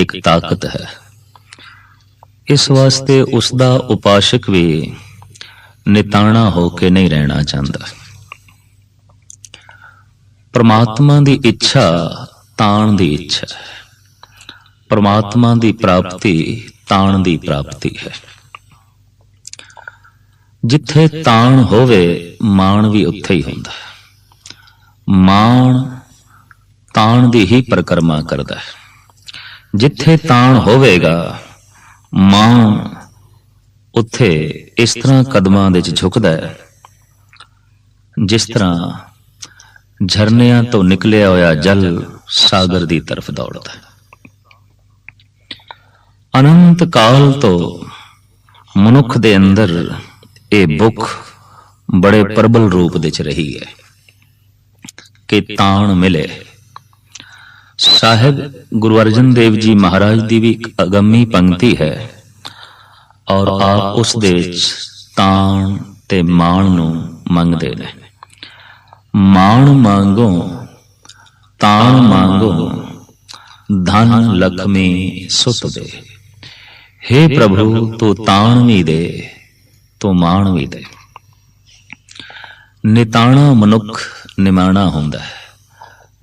ਇੱਕ ਤਾਕਤ ਹੈ। ਇਸ ਵਾਸਤੇ ਉਸ ਦਾ ਉਪਾਸ਼ਕ ਵੀ ਨਿਤਾਣਾ ਹੋ ਕੇ ਨਹੀਂ ਰਹਿਣਾ ਚਾਹੁੰਦਾ। ਪਰਮਾਤਮਾ ਦੀ ਇੱਛਾ ਤਾਣ ਦੀ ਇੱਛਾ ਹੈ। ਪ੍ਰਮਾਤਮਾ ਦੀ ਪ੍ਰਾਪਤੀ ਤਾਣ ਦੀ ਪ੍ਰਾਪਤੀ ਹੈ। ਜਿੱਥੇ ਤਾਣ ਹੋਵੇ, ਮਾਣ ਵੀ ਉੱਥੇ ਹੀ ਹੁੰਦਾ ਹੈ। ਮਾਣ ਤਾਣ ਦੀ ਹੀ ਪਰਕਰਮਾ ਕਰਦਾ ਹੈ। ਜਿੱਥੇ ਤਾਣ ਹੋਵੇਗਾ, ਮਾਂ ਉੱਥੇ ਇਸ ਤਰ੍ਹਾਂ ਕਦਮਾਂ ਦੇ ਵਿੱਚ ਝੁਕਦਾ ਹੈ। ਜਿਸ ਤਰ੍ਹਾਂ ਝਰਨਿਆਂ ਤੋਂ ਨਿਕਲਿਆ ਹੋਇਆ ਜਲ ਸਾਗਰ ਦੀ ਤਰਫ ਦੌੜਦਾ ਹੈ। ਅਨੰਤ ਕਾਲ ਤੋਂ ਮਨੁੱਖ ਦੇ ਅੰਦਰ ਇਹ ਭੁੱਖ ਬੜੇ ਪ੍ਰਬਲ ਰੂਪ ਵਿੱਚ ਰਹੀ ਹੈ ਕਿ ਤਾਣ ਮਿਲੇ। ਸਾਹਿਬ ਗੁਰੂ ਅਰਜਨ ਦੇਵ ਜੀ ਮਹਾਰਾਜ ਦੀ ਵੀ ਇੱਕ ਅਗੰਮੀ ਪੰਕਤੀ ਹੈ ਔਰ ਆਪ ਉਸ ਦੇ ਵਿੱਚ ਤਾਣ ਤੇ ਮਾਣ ਨੂੰ ਮੰਗਦੇ ਨੇ। ਮਾਣ ਮੰਗੋ, ਤਾਣ ਮੰਗੋ, ਧਨ ਲਖਮੀ ਸੁਤ ਦੇ। हे ਪ੍ਰਭੂ, ਤੂੰ ਤਾਣ ਵੀ ਦੇ, ਤੂੰ ਮਾਣ ਵੀ ਦੇ। ਨਿਤਾਣਾ ਮਨੁੱਖ ਨਿਮਾਣਾ ਹੁੰਦਾ ਹੈ।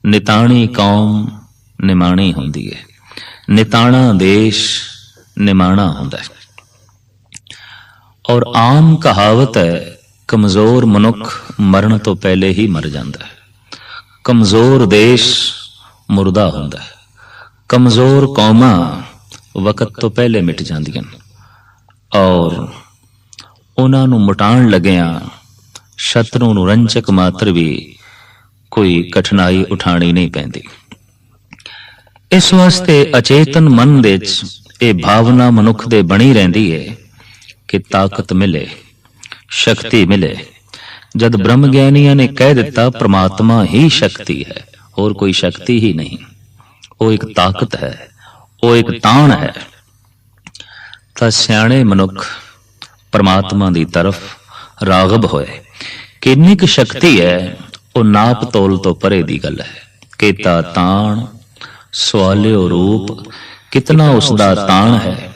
ਨਿਤਾਣੀ ਕੌਮ ਨਿਮਾਣੀ ਹੁੰਦੀ ਹੈ ਨਿਤਾਣਾ ਦੇਸ਼ ਨਿਮਾਣਾ ਹੁੰਦਾ ਹੈ ਔਰ ਆਮ ਕਹਾਵਤ ਹੈ, ਕਮਜ਼ੋਰ ਮਨੁੱਖ ਮਰਨ ਤੋਂ ਪਹਿਲੇ ਹੀ ਮਰ ਜਾਂਦਾ ਹੈ। ਕਮਜ਼ੋਰ ਦੇਸ਼ ਮੁਰਦਾ ਹੁੰਦਾ ਹੈ। ਕਮਜ਼ੋਰ ਕੌਮਾਂ ਵਕਤ ਤੋਂ ਪਹਿਲੇ ਮਿਟ ਜਾਂਦੀਆਂ ਨੇ। ਔਰ ਉਹਨਾਂ ਨੂੰ ਮਟਾਉਣ ਲੱਗਿਆਂ ਸ਼ਤਰੂ ਨੂੰ ਰੰਚਕ ਮਾਤਰ ਵੀ ਕੋਈ ਕਠਿਨਾਈ ਉਠਾਣੀ ਨਹੀਂ ਪੈਂਦੀ। ਇਸ ਵਾਸਤੇ ਅਚੇਤਨ ਮਨ ਵਿੱਚ ਇਹ ਭਾਵਨਾ ਮਨੁੱਖ ਦੇ ਬਣੀ ਰਹਿੰਦੀ ਹੈ ਕਿ ਤਾਕਤ ਮਿਲੇ, ਸ਼ਕਤੀ ਮਿਲੇ। ਜਦ ਬ੍ਰਹਮ ਗਿਆਨੀਆਂ ਨੇ ਕਹਿ ਦਿੱਤਾ, ਪ੍ਰਮਾਤਮਾ ਹੀ ਸ਼ਕਤੀ ਹੈ, ਹੋਰ ਕੋਈ ਸ਼ਕਤੀ ਹੀ ਨਹੀਂ। ਉਹ ਇੱਕ ਤਾਕਤ ਹੈ, ਉਹ ਇੱਕ ਤਾਣ ਹੈ। ਤਾਂ ਸਿਆਣੇ ਮਨੁੱਖ ਪਰਮਾਤਮਾ ਦੀ ਤਰਫ ਰਾਗਬ ਹੋਏ। ਕਿੰਨੀ ਕੁ ਸ਼ਕਤੀ ਹੈ, ਉਹ ਨਾਪ ਤੋਲ ਤੋਂ ਪਰੇ ਦੀ ਗੱਲ ਹੈ। ਕੀਤਾ ਤਾਣ ਸਵਾਲਿਓ ਰੂਪ, ਕਿਤਨਾ ਉਸ ਦਾ ਤਾਣ ਹੈ,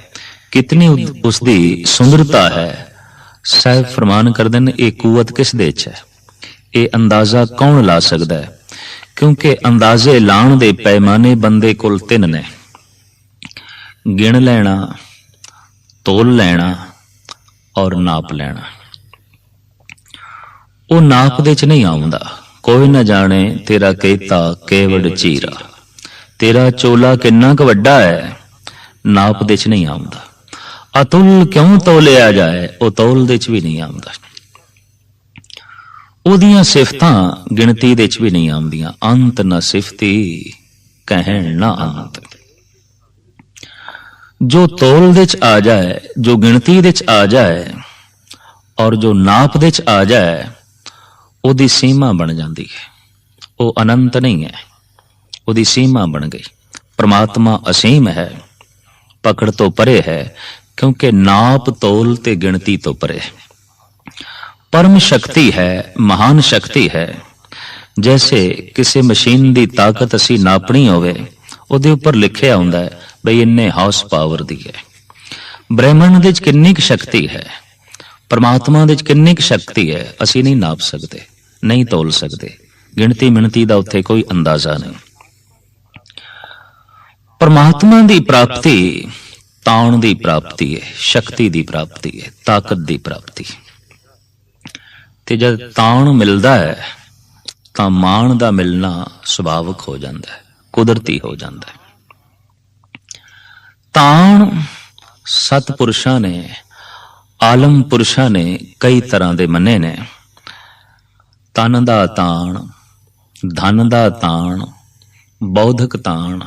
ਕਿਤਨੀ ਉਸ ਦੀ ਸੁੰਦਰਤਾ ਹੈ। ਸਾਹਿਬ ਫਰਮਾਨ ਕਰਦੇ ਨੇ, ਇਹ ਕੂਵਤ ਕਿਸ ਦੇ ਚ ਹੈ? ਇਹ ਅੰਦਾਜ਼ਾ ਕੌਣ ਲਾ ਸਕਦਾ ਹੈ? ਕਿਉਂਕਿ ਅੰਦਾਜ਼ੇ ਲਾਣ ਦੇ ਪੈਮਾਨੇ ਬੰਦੇ ਕੋਲ ਤਿੰਨ ਨੇ। ਗਿਣ ਲੈਣਾ, ਤੋਲ ਲੈਣਾ ਔਰ ਨਾਪ ਲੈਣਾ। ਉਹ ਨਾਪ ਦੇ ਚ ਨਹੀਂ ਆਉਂਦਾ। ਕੋਈ ਨਾ ਜਾਣੇ ਤੇਰਾ ਕਹਿਤਾ ਕੇਵੜ ਚੀਰਾ। ਤੇਰਾ ਚੋਲਾ ਕਿੰਨਾ ਕੁ ਵੱਡਾ ਹੈ? ਨਾਪ ਦੇ ਚ ਨਹੀਂ ਆਉਂਦਾ। ਅਤੁਲ ਕਿਉਂ ਤੋਲਿਆ ਜਾਏ, ਉਹ ਤੌਲ ਦੇ ਚ ਵੀ ਨਹੀਂ ਆਉਂਦਾ। ਉਹਦੀਆਂ ਸਿਫਤਾਂ ਗਿਣਤੀ ਦੇ ਚ ਵੀ ਨਹੀਂ ਆਉਂਦੀਆਂ। ਅੰਤ ਨਾ ਸਿਫਤੀ, ਕਹਿਣ ਨਾ ਅੰਤ ਜੋ ਤੋਲ ਦੇ ਚ ਆ ਜਾਏ, ਜੋ ਗਿਣਤੀ ਦੇ ਚ ਆ ਜਾਏ, ਔਰ ਜੋ ਨਾਪ ਦੇ ਚ ਆ ਜਾਏ, ਉਹਦੀ ਸੀਮਾ ਬਣ ਜਾਂਦੀ ਹੈ। ਉਹ ਅਨੰਤ ਨਹੀਂ ਹੈ। ਉਹਦੀ ਸੀਮਾ ਬਣ ਗਈ। ਪ੍ਰਮਾਤਮਾ ਅਸੀਮ ਹੈ, ਪਕੜ ਤੋਂ ਪਰੇ ਹੈ, ਕਿਉਂਕਿ ਨਾਪ ਤੋਲ ਤੇ ਗਿਣਤੀ ਤੋਂ ਪਰੇ ਪਰਮ ਸ਼ਕਤੀ ਹੈ, ਮਹਾਨ ਸ਼ਕਤੀ ਹੈ। ਜੈਸੇ ਕਿਸੇ ਮਸ਼ੀਨ ਦੀ ਤਾਕਤ ਅਸੀਂ ਨਾਪਣੀ ਹੋਵੇ, ਉਹਦੇ ਉੱਪਰ ਲਿਖਿਆ ਹੁੰਦਾ ਹੈ, ਬਈ ਇੰਨੇ ਹਾਊਸ ਪਾਵਰ ਦੀ ਹੈ। ਬ੍ਰਹਿਮੰਡ ਦੇ ਵਿੱਚ ਕਿੰਨੀ ਕੁ ਸ਼ਕਤੀ ਹੈ? ਪਰਮਾਤਮਾ ਦੇ ਵਿੱਚ ਕਿੰਨੀ ਕੁ ਸ਼ਕਤੀ ਹੈ? ਅਸੀਂ ਨਹੀਂ ਨਾਪ ਸਕਦੇ, ਨਹੀਂ ਤੋਲ ਸਕਦੇ। ਗਿਣਤੀ ਮਿਣਤੀ ਦਾ ਉੱਥੇ ਕੋਈ ਅੰਦਾਜ਼ਾ ਨਹੀਂ। ਪਰਮਾਤਮਾ ਦੀ ਪ੍ਰਾਪਤੀ ਤਾਣ ਦੀ ਪ੍ਰਾਪਤੀ ਹੈ, ਸ਼ਕਤੀ ਦੀ ਪ੍ਰਾਪਤੀ ਹੈ, ਤਾਕਤ ਦੀ ਪ੍ਰਾਪਤੀ। ਤੇ ਜਦ ਤਾਣ ਮਿਲਦਾ ਹੈ, ਤਾਂ ਮਾਣ ਦਾ ਮਿਲਣਾ ਸੁਭਾਵਿਕ ਹੋ ਜਾਂਦਾ ਹੈ, ਕੁਦਰਤੀ ਹੋ ਜਾਂਦਾ ਹੈ। ਤਾਣ ਸਤਪੁਰਸ਼ਾਂ ਨੇ, ਆਲਮ ਪੁਰਸ਼ਾਂ ਨੇ ਕਈ ਤਰ੍ਹਾਂ ਦੇ ਮੰਨੇ ਨੇ। ਤਨ ਦਾ ਤਾਣ, ਧਨ ਦਾ ਤਾਣ, ਬੌਧਿਕ ਤਾਣ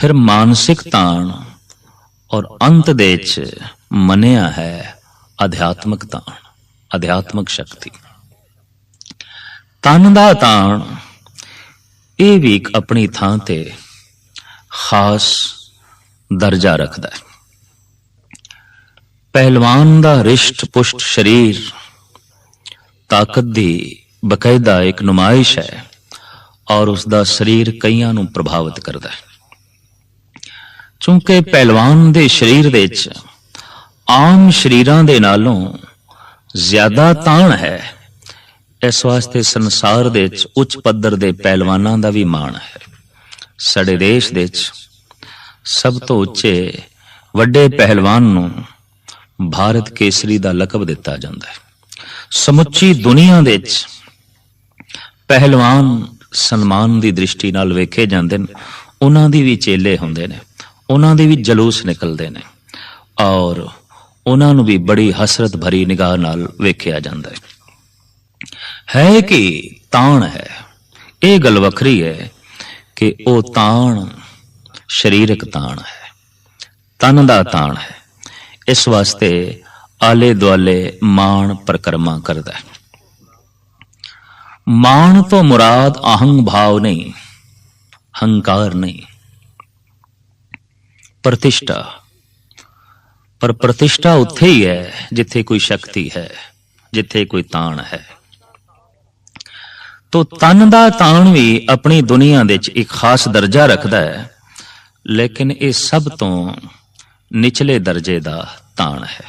ਫਿਰ ਮਾਨਸਿਕ ਤਾਣ ਔਰ ਅੰਤ ਦੇ ਚ ਮੰਨਿਆ ਹੈ ਅਧਿਆਤਮਕ ਤਾਣ, ਅਧਿਆਤਮਕ ਸ਼ਕਤੀ। ਤਨ ਦਾ ਤਾਣ, ਇਹ ਵੀ ਇੱਕ ਆਪਣੀ ਥਾਂ ਤੇ ਖਾਸ ਦਰਜਾ ਰੱਖਦਾ ਹੈ। ਪਹਿਲਵਾਨ ਦਾ ਰਿਸ਼ਟ ਪੁਸ਼ਟ ਸਰੀਰ ਤਾਕਤ ਦੀ ਬਕਾਇਦਾ ਇੱਕ ਨੁਮਾਇਸ਼ ਹੈ ਔਰ ਉਸ ਦਾ ਸਰੀਰ ਕਈਆਂ ਨੂੰ ਪ੍ਰਭਾਵਿਤ ਕਰਦਾ ਹੈ। ਚੂੰਕਿ ਪਹਿਲਵਾਨ ਦੇ ਸਰੀਰ ਵਿੱਚ ਆਮ ਸਰੀਰਾਂ ਦੇ ਨਾਲੋਂ ਜ਼ਿਆਦਾ ਤਾਣ ਹੈ, ਇਸ ਵਾਸਤੇ ਸੰਸਾਰ ਦੇ ਵਿੱਚ ਉੱਚ ਪੱਧਰ ਦੇ ਪਹਿਲਵਾਨਾਂ ਦਾ ਵੀ ਮਾਣ ਹੈ। ਸਾਡੇ ਦੇਸ਼ ਦੇ ਵਿੱਚ ਸਭ ਤੋਂ ਉੱਚੇ ਵੱਡੇ ਪਹਿਲਵਾਨ ਨੂੰ ਭਾਰਤ ਕੇਸਰੀ ਦਾ ਲਕਬ ਦਿੱਤਾ ਜਾਂਦਾ ਹੈ। ਸਮੁੱਚੀ ਦੁਨੀਆ ਦੇ ਵਿੱਚ ਪਹਿਲਵਾਨ ਸਨਮਾਨ ਦੀ ਦ੍ਰਿਸ਼ਟੀ ਨਾਲ ਵੇਖੇ ਜਾਂਦੇ ਨੇ, ਉਹਨਾਂ ਦੀ ਵੀ ਚੇਲੇ ਹੁੰਦੇ ਨੇ। ਉਹਨਾਂ ਦੇ ਵੀ ਜਲੂਸ ਨਿਕਲਦੇ ਨੇ ਔਰ ਉਹਨਾਂ ਨੂੰ ਵੀ ਬੜੀ ਹਸਰਤ ਭਰੀ ਨਿਗਾਹ ਨਾਲ ਵੇਖਿਆ ਜਾਂਦਾ ਹੈ। ਹੈ ਕਿ ਤਾਣ ਹੈ। ਇਹ ਗੱਲ ਵੱਖਰੀ ਹੈ ਕਿ ਉਹ ਤਾਣ, ਸਰੀਰਕ ਤਾਣ ਹੈ। ਤਨ ਦਾ ਤਾਣ ਹੈ। ਇਸ ਵਾਸਤੇ ਆਲੇ ਦੁਆਲੇ ਮਾਣ ਪ੍ਰਕਰਮਾ ਕਰਦਾ ਹੈ। ਮਾਣ ਤੋਂ ਮੁਰਾਦ ਅਹੰਗ ਭਾਵ ਨਹੀਂ, ਹੰਕਾਰ ਨਹੀਂ। ਪ੍ਰਤਿਸ਼ਠਾ। ਪਰ ਪ੍ਰਤਿਸ਼ਠਾ ਉੱਥੇ ਹੀ ਹੈ, ਜਿੱਥੇ ਕੋਈ ਸ਼ਕਤੀ ਹੈ, ਜਿੱਥੇ ਕੋਈ ਤਾਣ ਹੈ। ਤੋ ਤਨ ਦਾ ਤਾਣ ਵੀ ਆਪਣੀ ਦੁਨੀਆ ਦੇ ਵਿੱਚ ਇੱਕ ਖਾਸ ਦਰਜਾ ਰੱਖਦਾ ਹੈ, ਲੇਕਿਨ ਇਹ ਸਭ ਤੋਂ ਨਿਚਲੇ ਦਰਜੇ ਦਾ ਤਾਣ ਹੈ,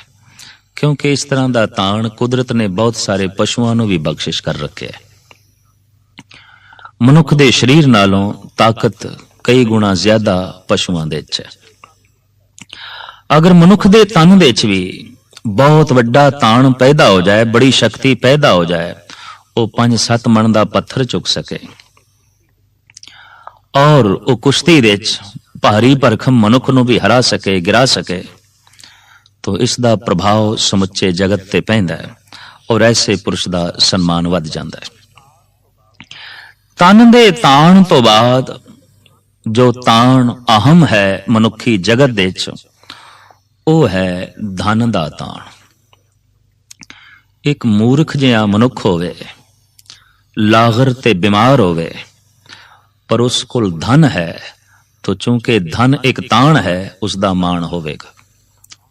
ਕਿਉਂਕਿ ਇਸ ਤਰ੍ਹਾਂ ਦਾ ਤਾਣ ਕੁਦਰਤ ਨੇ ਬਹੁਤ ਸਾਰੇ ਪਸ਼ੂਆਂ ਨੂੰ ਵੀ ਬਖਸ਼ਿਸ਼ ਕਰ ਰੱਖਿਆ ਹੈ। ਮਨੁੱਖ ਦੇ ਸਰੀਰ ਨਾਲੋਂ ਤਾਕਤ ਕਈ ਗੁਣਾ ਜ਼ਿਆਦਾ ਪਸ਼ੂਆਂ ਦੇ ਵਿੱਚ ਹੈ। ਅਗਰ ਮਨੁੱਖ ਦੇ ਤਨ ਵਿੱਚ ਵੀ ਬਹੁਤ ਵੱਡਾ ਤਾਣ ਪੈਦਾ ਹੋ ਜਾਏ, ਬੜੀ ਸ਼ਕਤੀ ਪੈਦਾ ਹੋ ਜਾਏ, ਉਹ 5-7 ਮਣ ਦਾ ਪੱਥਰ ਚੁੱਕ ਸਕੇ। ਔਰ ਉਹ ਕੁਸ਼ਤੀ ਵਿੱਚ ਭਾਰੀ ਭਰਖਮ ਮਨੁੱਖ ਨੂੰ ਵੀ ਹਰਾ ਸਕੇ, ਗਿਰਾ ਸਕੇ, ਤੋ ਇਸ ਦਾ ਪ੍ਰਭਾਵ ਸਮੁੱਚੇ ਜਗਤ ਤੇ ਪੈਂਦਾ ਹੈ ਔਰ ਐਸੇ ਪੁਰਸ਼ ਦਾ ਸਨਮਾਨ ਵੱਧ ਜਾਂਦਾ ਹੈ। ਤਨ ਦੇ ਤਾਣ ਤੋਂ ਬਾਅਦ ਜੋ ਤਾਣ ਅਹਮ ਹੈ ਮਨੁੱਖੀ ਜਗਤ ਦੇ ਵਿੱਚ ਉਹ ਹੈ ਧਨ ਦਾ ਤਾਣ। ਇੱਕ ਮੂਰਖ ਜਿਹਾ ਮਨੁੱਖ ਹੋਵੇ, ਲਾਗਰ ਤੇ ਬਿਮਾਰ ਹੋਵੇ, ਪਰ ਉਸ ਕੋਲ ਧਨ ਹੈ, ਤੋ ਚੂੰਕਿ ਧਨ ਇੱਕ ਤਾਣ ਹੈ ਉਸ ਦਾ ਮਾਣ ਹੋਵੇਗਾ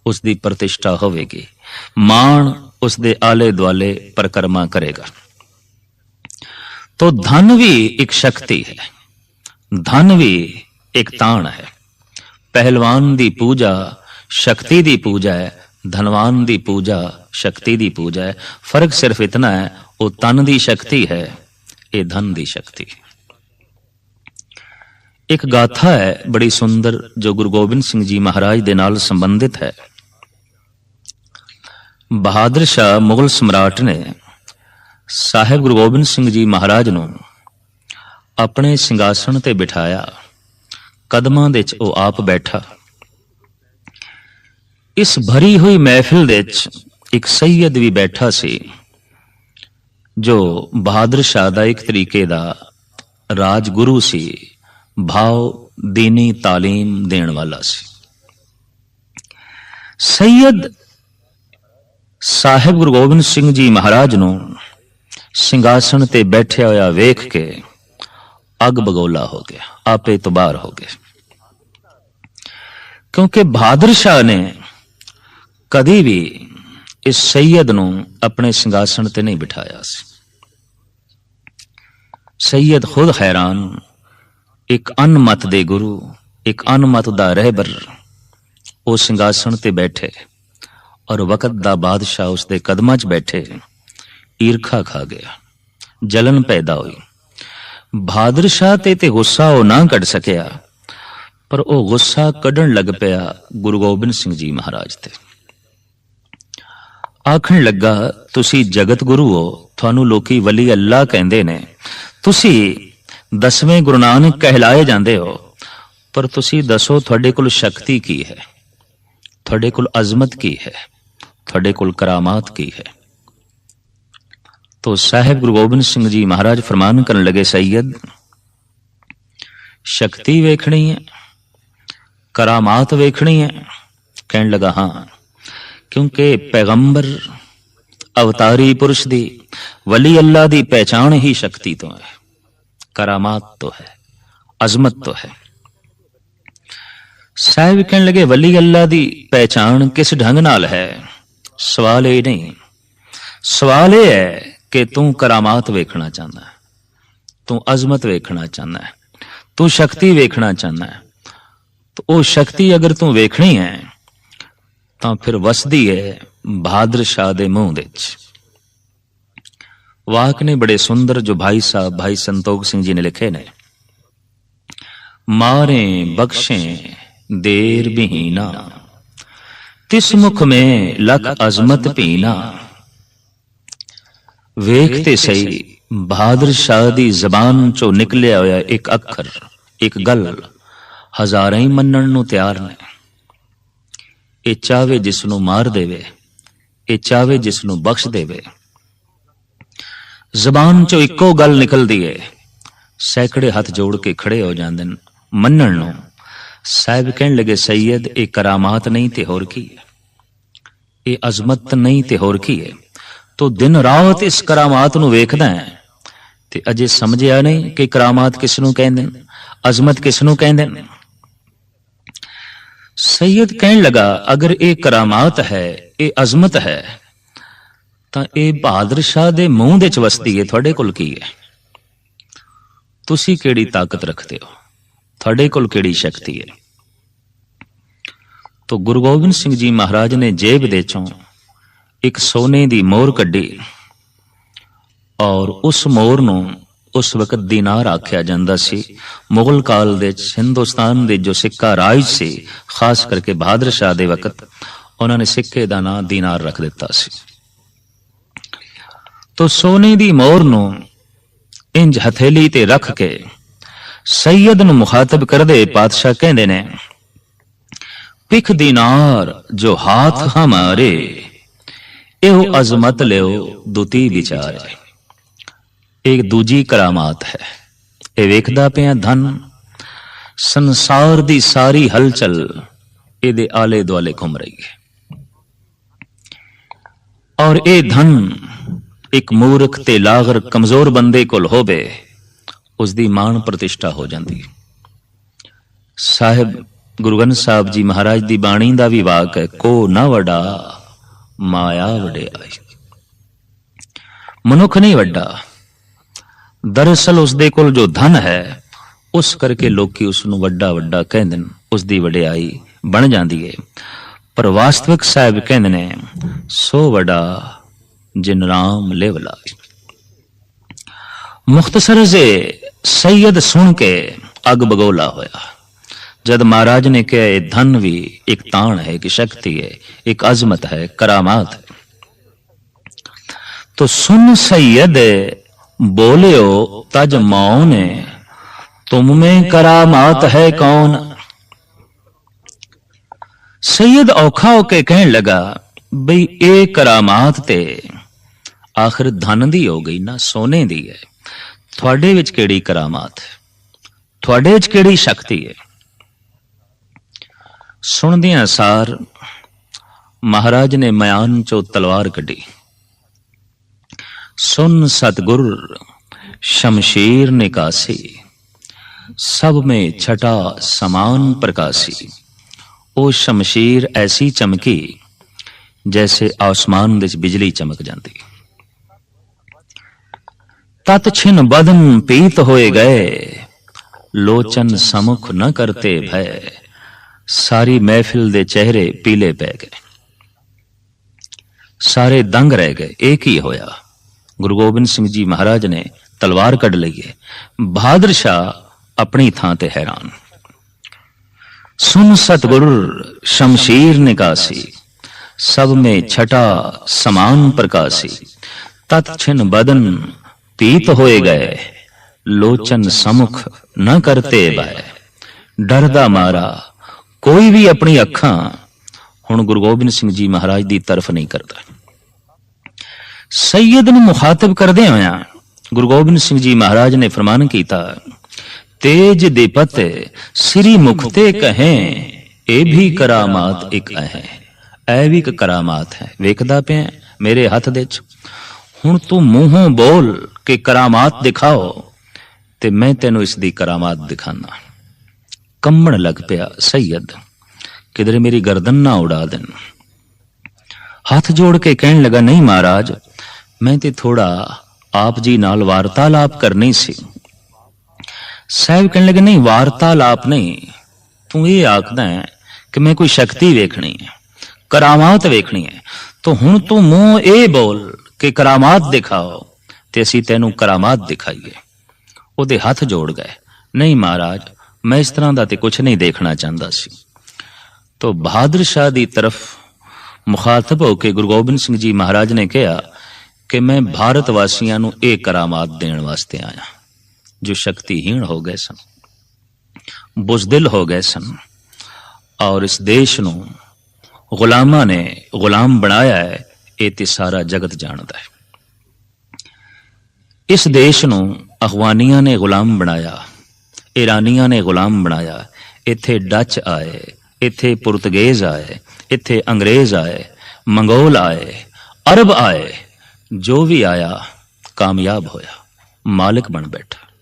ਉਸ ਦੀ ਪ੍ਰਤਿਸ਼ਠਾ ਹੋਵੇਗੀ, ਮਾਣ ਉਸ ਦੇ ਆਲੇ ਦੁਆਲੇ ਪ੍ਰਕਰਮਾ ਕਰੇਗਾ। ਤੋ ਧਨ ਵੀ ਇੱਕ ਸ਼ਕਤੀ ਹੈ, ਧਨ ਵੀ ਇੱਕ ਤਾਣ ਹੈ। ਪਹਿਲਵਾਨ ਦੀ ਪੂਜਾ ਸ਼ਕਤੀ ਦੀ ਪੂਜਾ ਹੈ, ਧਨਵਾਨ ਦੀ ਪੂਜਾ, ਸ਼ਕਤੀ ਦੀ ਪੂਜਾ ਹੈ। ਫ਼ਰਕ ਸਿਰਫ ਇਤਨਾ ਹੈ, ਉਹ ਤਨ ਦੀ ਸ਼ਕਤੀ ਹੈ, ਇਹ ਧਨ ਦੀ ਸ਼ਕਤੀ। ਇੱਕ ਗਾਥਾ ਹੈ, ਬੜੀ ਸੁੰਦਰ, ਜੋ ਗੁਰੂ ਗੋਬਿੰਦ ਸਿੰਘ ਜੀ ਮਹਾਰਾਜ ਦੇ ਨਾਲ ਸੰਬੰਧਿਤ ਹੈ। ਬਹਾਦਰ ਸ਼ਾਹ ਮੁਗਲ ਸਮਰਾਟ ਨੇ ਸਾਹਿਬ ਗੁਰੂ ਗੋਬਿੰਦ ਸਿੰਘ ਜੀ ਮਹਾਰਾਜ ਨੂੰ ਆਪਣੇ ਸਿੰਘਾਸਣ ਤੇ ਬਿਠਾਇਆ। ਕਦਮਾਂ ਦੇ ਵਿੱਚ ਉਹ ਆਪ ਬੈਠਾ। ਇਸ ਭਰੀ ਹੋਈ ਮਹਿਫਿਲ ਦੇ ਵਿੱਚ ਇੱਕ ਸੈਯਦ ਵੀ ਬੈਠਾ ਸੀ, ਜੋ ਬਹਾਦਰ ਸ਼ਾਹ ਦਾ ਇੱਕ ਤਰੀਕੇ ਦਾ ਰਾਜਗੁਰੂ ਸੀ, ਭਾਵ ਦੀਨੀ ਤਾਲੀਮ ਦੇਣ ਵਾਲਾ ਸੀ। ਸੈਯਦ ਸਾਹਿਬ ਗੁਰੂ ਗੋਬਿੰਦ ਸਿੰਘ ਜੀ ਮਹਾਰਾਜ ਨੂੰ ਸਿੰਘਾਸਣ ਤੇ ਬੈਠਿਆ ਹੋਇਆ ਵੇਖ ਕੇ ਅਗ ਬਗੋਲਾ ਹੋ ਗਿਆ, ਆਪੇ ਤਬਾਰ ਹੋ ਗਏ। ਕਿਉਂਕਿ ਬਹਾਦਰ ਸ਼ਾਹ ਨੇ ਕਦੀ ਵੀ ਇਸ ਸੈਯਦ ਨੂੰ ਆਪਣੇ ਸਿੰਘਾਸਣ ਤੇ ਨਹੀਂ ਬਿਠਾਇਆ ਸੀ। ਸੈਯਦ ਖੁਦ ਹੈਰਾਨ, ਇੱਕ ਅਨਮਤ ਦੇ ਗੁਰੂ, ਇੱਕ ਅਨਮਤ ਦਾ ਰਹਿਬਰ, ਉਹ ਸਿੰਘਾਸਣ ਤੇ ਬੈਠੇ ਔਰ ਵਕਤ ਦਾ ਬਾਦਸ਼ਾਹ ਉਸ ਦੇ ਕਦਮਾਂ 'ਚ ਬੈਠੇ ਈਰਖਾ ਖਾ ਗਿਆ, ਜਲਨ ਪੈਦਾ ਹੋਈ। ਬਹਾਦਰ ਸ਼ਾਹ ਤੇ ਤੇ ਗੁੱਸਾ ਉਹ ਨਾ ਕੱਢ ਸਕਿਆ, ਪਰ ਉਹ ਗੁੱਸਾ ਕੱਢਣ ਲੱਗ ਪਿਆ ਗੁਰੂ ਗੋਬਿੰਦ ਸਿੰਘ ਜੀ ਮਹਾਰਾਜ ਤੇ। ਆਖਣ ਲੱਗਾ, ਤੁਸੀਂ ਜਗਤ ਗੁਰੂ ਹੋ, ਤੁਹਾਨੂੰ ਲੋਕੀ ਵਲੀ ਅੱਲਾ ਕਹਿੰਦੇ ਨੇ। ਤੁਸੀਂ ਦਸਵੇਂ ਗੁਰੂ ਨਾਨਕ ਕਹਿਲਾਏ ਜਾਂਦੇ ਹੋ, ਪਰ ਤੁਸੀਂ ਦੱਸੋ ਤੁਹਾਡੇ ਕੋਲ ਸ਼ਕਤੀ ਕੀ ਹੈ? ਤੁਹਾਡੇ ਕੋਲ ਅਜ਼ਮਤ ਕੀ ਹੈ? ਤੁਹਾਡੇ ਕੋਲ ਕਰਾਮਾਤ ਕੀ ਹੈ? ਤੋ ਸਾਹਿਬ ਗੁਰੂ ਗੋਬਿੰਦ ਸਿੰਘ ਜੀ ਮਹਾਰਾਜ ਫਰਮਾਨ ਕਰਨ ਲਗੇ, ਸੈਯਦ, ਸ਼ਕਤੀ ਵੇਖਣੀ ਹੈ, ਕਰਾਮਾਤ ਵੇਖਣੀ ਹੈ। ਕਹਿਣ ਲਗਾ, ਹਾਂ। ਕਿਉਂਕਿ ਪੈਗੰਬਰ ਅਵਤਾਰੀ ਪੁਰਸ਼ ਦੀ ਵਲੀ ਅੱਲਾ ਦੀ ਪਹਿਚਾਣ ਹੀ ਸ਼ਕਤੀ ਤੋਂ ਹੈ ਕਰਾਮਾਤ ਤੋਂ ਹੈ ਅਜ਼ਮਤ ਤੋਂ ਹੈ ਸਾਹਿਬ ਕਹਿਣ ਲਗੇ ਵਲੀ ਅੱਲਾ ਦੀ ਪਹਿਚਾਣ ਕਿਸ ਢੰਗ ਨਾਲ ਹੈ ਸਵਾਲ ਇਹ ਨਹੀਂ ਸਵਾਲ ਇਹ ਹੈ ਕਿ ਤੂੰ ਕਰਾਮਾਤ ਵੇਖਣਾ ਚਾਹੁੰਦਾ ਹੈ ਤੂੰ ਅਜ਼ਮਤ ਵੇਖਣਾ ਚਾਹੁੰਦਾ ਹੈ ਤੂੰ ਸ਼ਕਤੀ ਵੇਖਣਾ ਚਾਹੁੰਦਾ ਹੈ ਤਾਂ ਉਹ ਸ਼ਕਤੀ ਅਗਰ ਤੂੰ ਵੇਖਣੀ ਹੈ ਤਾਂ ਫਿਰ ਵਸਦੀ ਹੈ ਬਹਾਦਰ ਸ਼ਾਹ ਦੇ ਮੂੰਹ ਦੇ ਵਿੱਚ। ਵਾਕ ਨੇ ਬੜੇ ਸੁੰਦਰ ਜੋ ਭਾਈ ਸਾਹਿਬ, ਭਾਈ ਸੰਤੋਖ ਸਿੰਘ ਜੀ ਨੇ ਲਿਖੇ ਨੇ। ਮਾਰੇ ਬਖਸ਼ੇ ਦੇਰ ਬਹੀਨਾ। ਤਿਸ ਮੁਖ ਮੈਂ ਲਖ ਅਜ਼ਮਤ ਪੀਨਾ। ਵੇਖ ਤੇ ਸਹੀ ਬਹਾਦਰ ਸ਼ਾਹ ਦੀ ਜ਼ਬਾਨ ਚੋਂ ਨਿਕਲਿਆ ਹੋਇਆ ਇੱਕ ਅੱਖਰ, ਇੱਕ ਗੱਲ ਹਜ਼ਾਰਾਂ ਹੀ ਮੰਨਣ ਨੂੰ ਤਿਆਰ ਨੇ। ਇਹ ਚਾਵੇ ਜਿਸ ਨੂੰ ਮਾਰ ਦੇਵੇ, ਇਹ ਚਾਵੇ ਜਿਸ ਨੂੰ ਬਖਸ਼ ਦੇਵੇ। ਜ਼ਬਾਨ ਚੋਂ ਇੱਕੋ ਗੱਲ ਨਿਕਲਦੀ ਏ, ਸੈਕੜੇ ਹੱਥ ਜੋੜ ਕੇ ਖੜੇ ਹੋ ਜਾਂਦੇ ਨੇ, ਮੰਨਣ ਨੂੰ। ਸਾਹਿਬ ਕਹਿਣ ਲੱਗੇ, ਸੈਯਦ, ਇਹ ਕਰਾਮਾਤ ਨਹੀਂ ਤੇ ਹੋਰ ਕੀ ਹੈ ਇਹ ਅਜ਼ਮਤ ਨਹੀਂ ਤੇ ਹੋਰ ਕੀ ਹੈ ਤੋ ਦਿਨ ਰਾਤ ਇਸ ਕਰਾਮਾਤ ਨੂੰ ਵੇਖਦਾ ਹੈ ਤੇ ਅਜੇ ਸਮਝਿਆ ਨਹੀਂ ਕਿ ਕਰਾਮਾਤ ਕਿਸ ਨੂੰ ਕਹਿੰਦੇ ਨੇ, ਅਜ਼ਮਤ ਕਿਸ ਨੂੰ ਕਹਿੰਦੇ ਨੇ? ਸੈਯਦ ਕਹਿਣ ਲਗਾ ਅਗਰ ਇਹ ਕਰਾਮਾਤ ਹੈ ਇਹ ਅਜ਼ਮਤ ਹੈ ਤਾਂ ਇਹ ਬਹਾਦਰ ਸ਼ਾਹ ਦੇ ਮੂੰਹ ਦੇ ਚ ਵਸਦੀ ਹੈ ਤੁਹਾਡੇ ਕੋਲ ਕੀ ਹੈ ਤੁਸੀਂ ਕਿਹੜੀ ਤਾਕਤ ਰੱਖਦੇ ਹੋ ਤੁਹਾਡੇ ਕੋਲ ਕਿਹੜੀ ਸ਼ਕਤੀ ਹੈ ਤੋ ਗੁਰੂ ਗੋਬਿੰਦ ਸਿੰਘ ਜੀ ਮਹਾਰਾਜ ਨੇ ਜੇਬ ਦੇ ਚੋਂ ਇੱਕ ਸੋਨੇ ਦੀ ਮੋਹਰ ਕੱਢੀ ਔਰ ਉਸ ਮੋਹਰ ਨੂੰ ਉਸ ਵਕਤ ਦਿਨਾਰ ਆਖਿਆ ਜਾਂਦਾ ਸੀ। ਮੁਗਲ ਕਾਲ ਦੇ ਹਿੰਦੁਸਤਾਨ ਦੇ ਜੋ ਸਿੱਕਾ ਰਾਜ ਸੀ, ਖਾਸ ਕਰਕੇ ਬਹਾਦਰ ਸ਼ਾਹ ਦੇ ਵਕਤ, ਉਹਨਾਂ ਨੇ ਸਿੱਕੇ ਦਾ ਨਾਂ ਦਿਨਾਰ ਰੱਖ ਦਿੱਤਾ ਸੀ। ਤੋ ਸੋਨੇ ਦੀ ਮੋਹਰ ਨੂੰ ਇੰਜ ਹਥੇਲੀ ਤੇ ਰੱਖ ਕੇ ਸੈਯਦ ਨੂੰ ਮੁਖਾਤਬ ਕਰਦੇ ਪਾਤਸ਼ਾਹ ਕਹਿੰਦੇ ਨੇ ਪਿਖ ਦਿਨਾਰ ਜੋ ਹਾਥ ਹਮਾਰੇ, ਇਹੋ ਅਜ਼ਮਤ ਲਿਓ ਦੁਤੀ ਵਿਚਾਰੇ। ਇਹ ਦੂਜੀ ਕਰਾਮਾਤ ਹੈ। ਇਹ ਵੇਖਦਾ ਪਿਆ ਧਨ, ਸੰਸਾਰ ਦੀ ਸਾਰੀ ਹਲਚਲ ਇਹਦੇ ਆਲੇ ਦੁਆਲੇ ਘੁੰਮ ਰਹੀ ਹੈ। ਔਰ ਇਹ ਧਨ ਇੱਕ ਮੂਰਖ ਤੇ ਲਾਗਰ ਕਮਜ਼ੋਰ ਬੰਦੇ ਕੋਲ ਹੋਵੇ ਉਸ ਦੀ ਮਾਣ ਪ੍ਰਤਿਸ਼ਠਾ ਹੋ ਜਾਂਦੀ ਸਾਹਿਬ, ਗੁਰੂ ਗ੍ਰੰਥ ਸਾਹਿਬ ਜੀ ਮਹਾਰਾਜ ਦੀ ਬਾਣੀ ਦਾ ਵੀ ਵਾਕ ਹੈ, ਕੋ ਨਾ ਵਡਾ, ਮਾਇਆ ਵਡਿਆਈ। ਮਨੁੱਖ ਨਹੀਂ ਵੱਡਾ। ਦਰਅਸਲ ਉਸ ਦੇ ਕੋਲ ਜੋ ਧਨ ਹੈ, ਉਸ ਕਰਕੇ ਲੋਕੀ ਉਸ ਨੂੰ ਵੱਡਾ ਵੱਡਾ ਕਹਿੰਦੇ ਨੇ ਉਸ ਦੀ ਵਡਿਆਈ ਬਣ ਜਾਂਦੀ ਹੈ ਪਰ ਵਾਸਤਵਿਕ ਸਾਹਿਬ ਕਹਿੰਦੇ ਨੇ, ਸੋ ਵੱਡਾ ਜਿਨ ਰਾਮ ਲੇਵਲਾ ਮੁਖਤਸਰ ਸੇ ਸੈਦ ਸੁਣ ਕੇ ਅਗ ਬਗੋਲਾ ਹੋਇਆ। ਜਦ ਮਹਾਰਾਜ ਨੇ ਕਿਹਾ, ਇਹ ਧਨ ਵੀ ਇੱਕ ਤਾਣ ਹੈ ਕਿ ਸ਼ਕਤੀ ਹੈ, ਇੱਕ ਅਜ਼ਮਤ ਹੈ, ਕਰਾਮਾਤ ਹੈ। ਤੋ ਸੁਨ ਸੈਦ बोलियो तज मौन तुम में करामात है कौन ਸੈਯਦ ਔਖਾ ਹੋ ਕੇ ਕਹਿਣ ਲਗਾ ਬਈ ਇਹ ਕਰਾਮਾਤ ਤੇ ਆਖਰ ਧਨ ਦੀ ਹੋ ਗਈ ਨਾ ਸੋਨੇ ਦੀ ਹੈ ਤੁਹਾਡੇ ਵਿੱਚ ਕਿਹੜੀ ਕਰਾਮਾਤ ਹੈ ਤੁਹਾਡੇ ਵਿੱਚ ਕਿਹੜੀ ਸ਼ਕਤੀ ਹੈ ਸੁਣਦਿਆਂ ਸਾਰ ਮਹਾਰਾਜ ਨੇ ਮਿਆਨ ਚੋਂ ਤਲਵਾਰ ਕੱਢੀ सुन सतगुर शमशेर निकासी सब में छटा समान प्रकाशी ਉਹ ਸ਼ਮਸ਼ੀਰ ਐਸੀ ਚਮਕੀ ਜੈਸੇ ਆਸਮਾਨ ਵਿੱਚ ਬਿਜਲੀ ਚਮਕ ਜਾਂਦੀ ਤਤ ਛਿਨ ਬਦਨ ਪੀਤ ਹੋਏ ਗਏ ਲੋਚਨ ਸਮੁਖ ਨ ਕਰਤੇ ਭੈ ਸਾਰੀ ਮਹਿਫਿਲ ਦੇ ਚਿਹਰੇ ਪੀਲੇ ਪੈ ਗਏ ਸਾਰੇ ਦੰਗ ਰਹਿ ਗਏ ਇਹ ਕੀ ਹੋਇਆ ਗੁਰੂ ਗੋਬਿੰਦ ਸਿੰਘ ਜੀ ਮਹਾਰਾਜ ਨੇ ਤਲਵਾਰ ਕੱਢ ਲਈ ਹੈ ਬਹਾਦਰ ਸ਼ਾਹ ਆਪਣੀ ਥਾਂ ਤੇ ਹੈਰਾਨ। ਸੁਨ ਸਤਗੁਰ ਸ਼ਮਸ਼ੀਰ ਨਿਕਾਸੀ, ਸਭ ਮੇ ਛਟਾ ਸਮਾਨ ਪ੍ਰਕਾਸੀ, ਤਤ ਛਿਨ ਬਦਨ ਪੀਤ ਹੋਏ ਗਏ, ਲੋਚਨ ਸਮੁਖ ਨਾ ਕਰਤੇ ਬੈ ਡਰਦਾ ਮਾਰਾ, ਕੋਈ ਵੀ ਆਪਣੀ ਅੱਖਾਂ ਹੁਣ ਗੁਰੂ ਗੋਬਿੰਦ ਸਿੰਘ ਜੀ ਮਹਾਰਾਜ ਦੀ ਤਰਫ ਨਹੀਂ ਕਰਦਾ। ਸੈਯਦ ਨੂੰ ਮੁਖਾਤਬ ਕਰਦੇ ਹੋਇਆ ਗੁਰੂ ਗੋਬਿੰਦ ਸਿੰਘ ਜੀ ਮਹਾਰਾਜ ਨੇ ਫਰਮਾਨ ਕੀਤਾ ਤੇਜ ਦੀਪਤ ਸ੍ਰੀ ਮੁਖ ਕਹੇ ਇਹ ਵੀ ਕਰਾਮਾਤ ਇੱਕ ਹੈ ਐ ਵੀ ਇੱਕ ਕਰਾਮਾਤ ਹੈ ਵੇਖਦਾ ਪਿਆ ਮੇਰੇ ਹੱਥ ਦੇ ਚ ਹੁਣ ਤੂੰ ਮੂੰਹੋਂ ਬੋਲ ਕਿ ਕਰਾਮਾਤ ਦਿਖਾਓ ਤੇ ਮੈਂ ਤੈਨੂੰ ਇਸ ਦੀ ਕਰਾਮਾਤ ਦਿਖਾਣਾ ਕੰਮਣ ਲੱਗ ਪਿਆ ਸੈਯਦ ਕਿਧਰੇ ਮੇਰੀ ਗਰਦਨ ਨਾ ਉਡਾ ਦੇਣ ਹੱਥ ਜੋੜ ਕੇ ਕਹਿਣ ਲੱਗਾ ਨਹੀਂ ਮਹਾਰਾਜ ਮੈਂ ਤੇ ਥੋੜਾ ਆਪ ਜੀ ਨਾਲ ਵਾਰਤਾਲਾਪ ਕਰਨੀ ਸੀ। ਸਾਹਿਬ ਕਹਿਣ ਲੱਗੇ, ਨਹੀਂ, ਵਾਰਤਾਲਾਪ ਨਹੀਂ। ਤੂੰ ਇਹ ਆਖਦਾ ਹੈ ਕਿ ਮੈਂ ਕੋਈ ਸ਼ਕਤੀ ਵੇਖਣੀ ਹੈ, ਕਰਾਮਾਤ ਵੇਖਣੀ ਹੈ। ਤਾਂ ਹੁਣ ਤੂੰ ਮੂੰਹ ਇਹ ਬੋਲ ਕਿ ਕਰਾਮਾਤ ਦਿਖਾਓ ਤੇ ਅਸੀਂ ਤੈਨੂੰ ਕਰਾਮਾਤ ਦਿਖਾਈਏ। ਉਹਦੇ ਹੱਥ ਜੋੜ ਗਏ। ਨਹੀਂ ਮਹਾਰਾਜ, ਮੈਂ ਇਸ ਤਰ੍ਹਾਂ ਦਾ ਤੇ ਕੁਝ ਨਹੀਂ ਦੇਖਣਾ ਚਾਹੁੰਦਾ ਸੀ। ਤੋ ਬਹਾਦਰ ਸ਼ਾਹ ਦੀ ਤਰਫ ਮੁਖਾਤਬ ਹੋ ਕੇ ਗੁਰੂ ਗੋਬਿੰਦ ਸਿੰਘ ਜੀ ਮਹਾਰਾਜ ਨੇ ਕਿਹਾ ਕਿ ਮੈਂ ਭਾਰਤ ਵਾਸੀਆਂ ਨੂੰ ਇਹ ਕਰਾਮਾਤ ਦੇਣ ਵਾਸਤੇ ਆਇਆ, ਜੋ ਸ਼ਕਤੀਹੀਣ ਹੋ ਗਏ ਸਨ, ਬੁਜ਼ਦਿਲ ਹੋ ਗਏ ਸਨ, ਔਰ ਇਸ ਦੇਸ਼ ਨੂੰ ਗੁਲਾਮਾਂ ਨੇ ਗੁਲਾਮ ਬਣਾਇਆ ਹੈ, ਇਹ ਤੇ ਸਾਰਾ ਜਗਤ ਜਾਣਦਾ ਹੈ। ਇਸ ਦੇਸ਼ ਨੂੰ ਅਫਗਾਨੀਆਂ ਨੇ ਗੁਲਾਮ ਬਣਾਇਆ, ਇਰਾਨੀਆਂ ਨੇ ਗੁਲਾਮ ਬਣਾਇਆ, ਇੱਥੇ ਡੱਚ ਆਏ, ਇੱਥੇ ਪੁਰਤਗੇਜ਼ ਆਏ, ਇੱਥੇ ਅੰਗਰੇਜ਼ ਆਏ, ਮੰਗੋਲ ਆਏ, ਅਰਬ ਆਏ ਜੋ ਵੀ ਆਇਆ, ਕਾਮਯਾਬ ਹੋਇਆ। ਮਾਲਕ ਬਣ ਬੈਠਾ।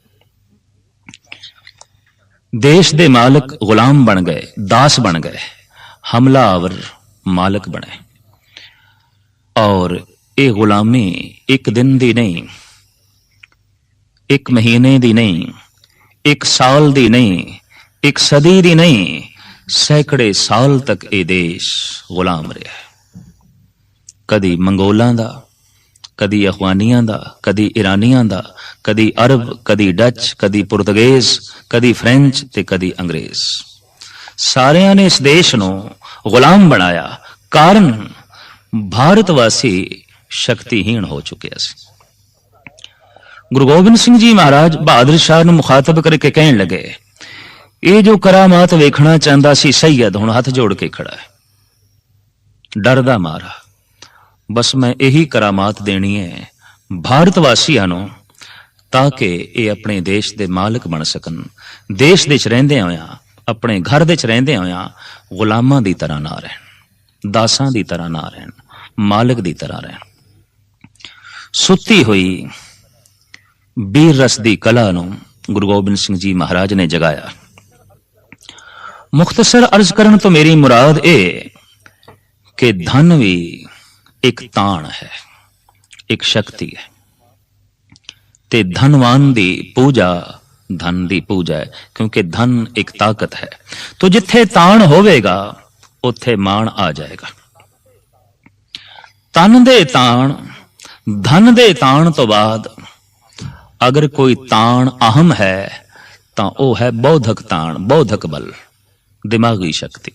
ਦੇਸ਼ ਦੇ ਮਾਲਕ ਗੁਲਾਮ ਬਣ ਗਏ, ਦਾਸ ਬਣ ਗਏ। ਹਮਲਾਵਰ ਮਾਲਕ ਬਣੇ। ਔਰ ਇਹ ਗੁਲਾਮੀ ਇੱਕ ਦਿਨ ਦੀ ਨਹੀਂ, ਇੱਕ ਮਹੀਨੇ ਦੀ ਨਹੀਂ, ਇੱਕ ਸਾਲ ਦੀ ਨਹੀਂ, ਇੱਕ ਸਦੀ ਦੀ ਨਹੀਂ, ਸੈਂਕੜੇ ਸਾਲ ਤੱਕ ਇਹ ਦੇਸ਼ ਗੁਲਾਮ ਰਿਹਾ। ਕਦੀ ਮੰਗੋਲਾਂ ਦਾ ਕਦੀ ਅਫਗਾਨੀਆਂ ਦਾ, ਕਦੀ ਇਰਾਨੀਆਂ ਦਾ, ਕਦੀ ਅਰਬ, ਕਦੀ ਡੱਚ, ਕਦੀ ਪੁਰਤਗੇਜ਼, ਕਦੀ ਫ੍ਰੈਂਚ ਤੇ ਕਦੀ ਅੰਗਰੇਜ਼। ਸਾਰਿਆਂ ਨੇ ਇਸ ਦੇਸ਼ ਨੂੰ ਗੁਲਾਮ ਬਣਾਇਆ, ਕਾਰਨ ਭਾਰਤ ਵਾਸੀ ਸ਼ਕਤੀਹੀਣ ਹੋ ਚੁੱਕਿਆ ਸੀ। ਗੁਰੂ ਗੋਬਿੰਦ ਸਿੰਘ ਜੀ ਮਹਾਰਾਜ ਬਹਾਦਰ ਸ਼ਾਹ ਨੂੰ ਮੁਖਾਤਬ ਕਰਕੇ ਕਹਿਣ ਲੱਗੇ, ਇਹ ਜੋ ਕਰਾਮਾਤ ਵੇਖਣਾ ਚਾਹੁੰਦਾ ਸੀ, ਸੈਯਦ ਹੁਣ ਹੱਥ ਜੋੜ ਕੇ ਖੜਾ ਹੈ। ਡਰਦਾ ਮਾਰਾ ਬਸ ਮੈਂ ਇਹੀ ਕਰਾਮਾਤ ਦੇਣੀ ਹੈ ਭਾਰਤ ਵਾਸੀਆਂ ਨੂੰ ਤਾਂ ਕਿ ਇਹ ਆਪਣੇ ਦੇਸ਼ ਦੇ ਮਾਲਕ ਬਣ ਸਕਣ। ਦੇਸ਼ ਦੇ ਵਿੱਚ ਰਹਿੰਦੇ ਹੋਇਆਂ, ਆਪਣੇ ਘਰ ਦੇ ਵਿੱਚ ਰਹਿੰਦੇ ਹੋਇਆਂ ਗੁਲਾਮਾਂ ਦੀ ਤਰ੍ਹਾਂ ਨਾ ਰਹਿਣ, ਦਾਸਾਂ ਦੀ ਤਰ੍ਹਾਂ ਨਾ ਰਹਿਣ, ਮਾਲਕ ਦੀ ਤਰ੍ਹਾਂ ਰਹਿਣ। ਸੁੱਤੀ ਹੋਈ ਬੀਰ ਰਸ ਦੀ ਕਲਾ ਨੂੰ ਗੁਰੂ ਗੋਬਿੰਦ ਸਿੰਘ ਜੀ ਮਹਾਰਾਜ ਨੇ ਜਗਾਇਆ। ਮੁਖਤਸਰ ਅਰਜ਼ ਕਰਨ ਤੋਂ ਮੇਰੀ ਮੁਰਾਦ ਇਹ ਕਿ ਧਨ ਵੀ ਇੱਕ ਤਾਣ ਹੈ, ਇੱਕ ਸ਼ਕਤੀ ਹੈ। ਤੇ ਧਨਵਾਨ ਦੀ ਪੂਜਾ, ਧਨ ਦੀ ਪੂਜਾ ਹੈ, ਕਿਉਂਕਿ ਧਨ ਇੱਕ ਤਾਕਤ ਹੈ। ਤੋ ਜਿੱਥੇ ਤਾਣ ਹੋਵੇਗਾ, ਉੱਥੇ ਮਾਣ ਆ ਜਾਏਗਾ। ਤਨ ਦੇ ਤਾਣ, ਧਨ ਦੇ ਤਾਣ ਤੋਂ ਬਾਅਦ ਅਗਰ ਕੋਈ ਤਾਣ ਅਹਮ ਹੈ, ਤਾਂ ਉਹ ਹੈ ਬੌਧਕ ਤਾਣ, ਬੌਧਕ ਬਲ, ਦਿਮਾਗੀ ਸ਼ਕਤੀ।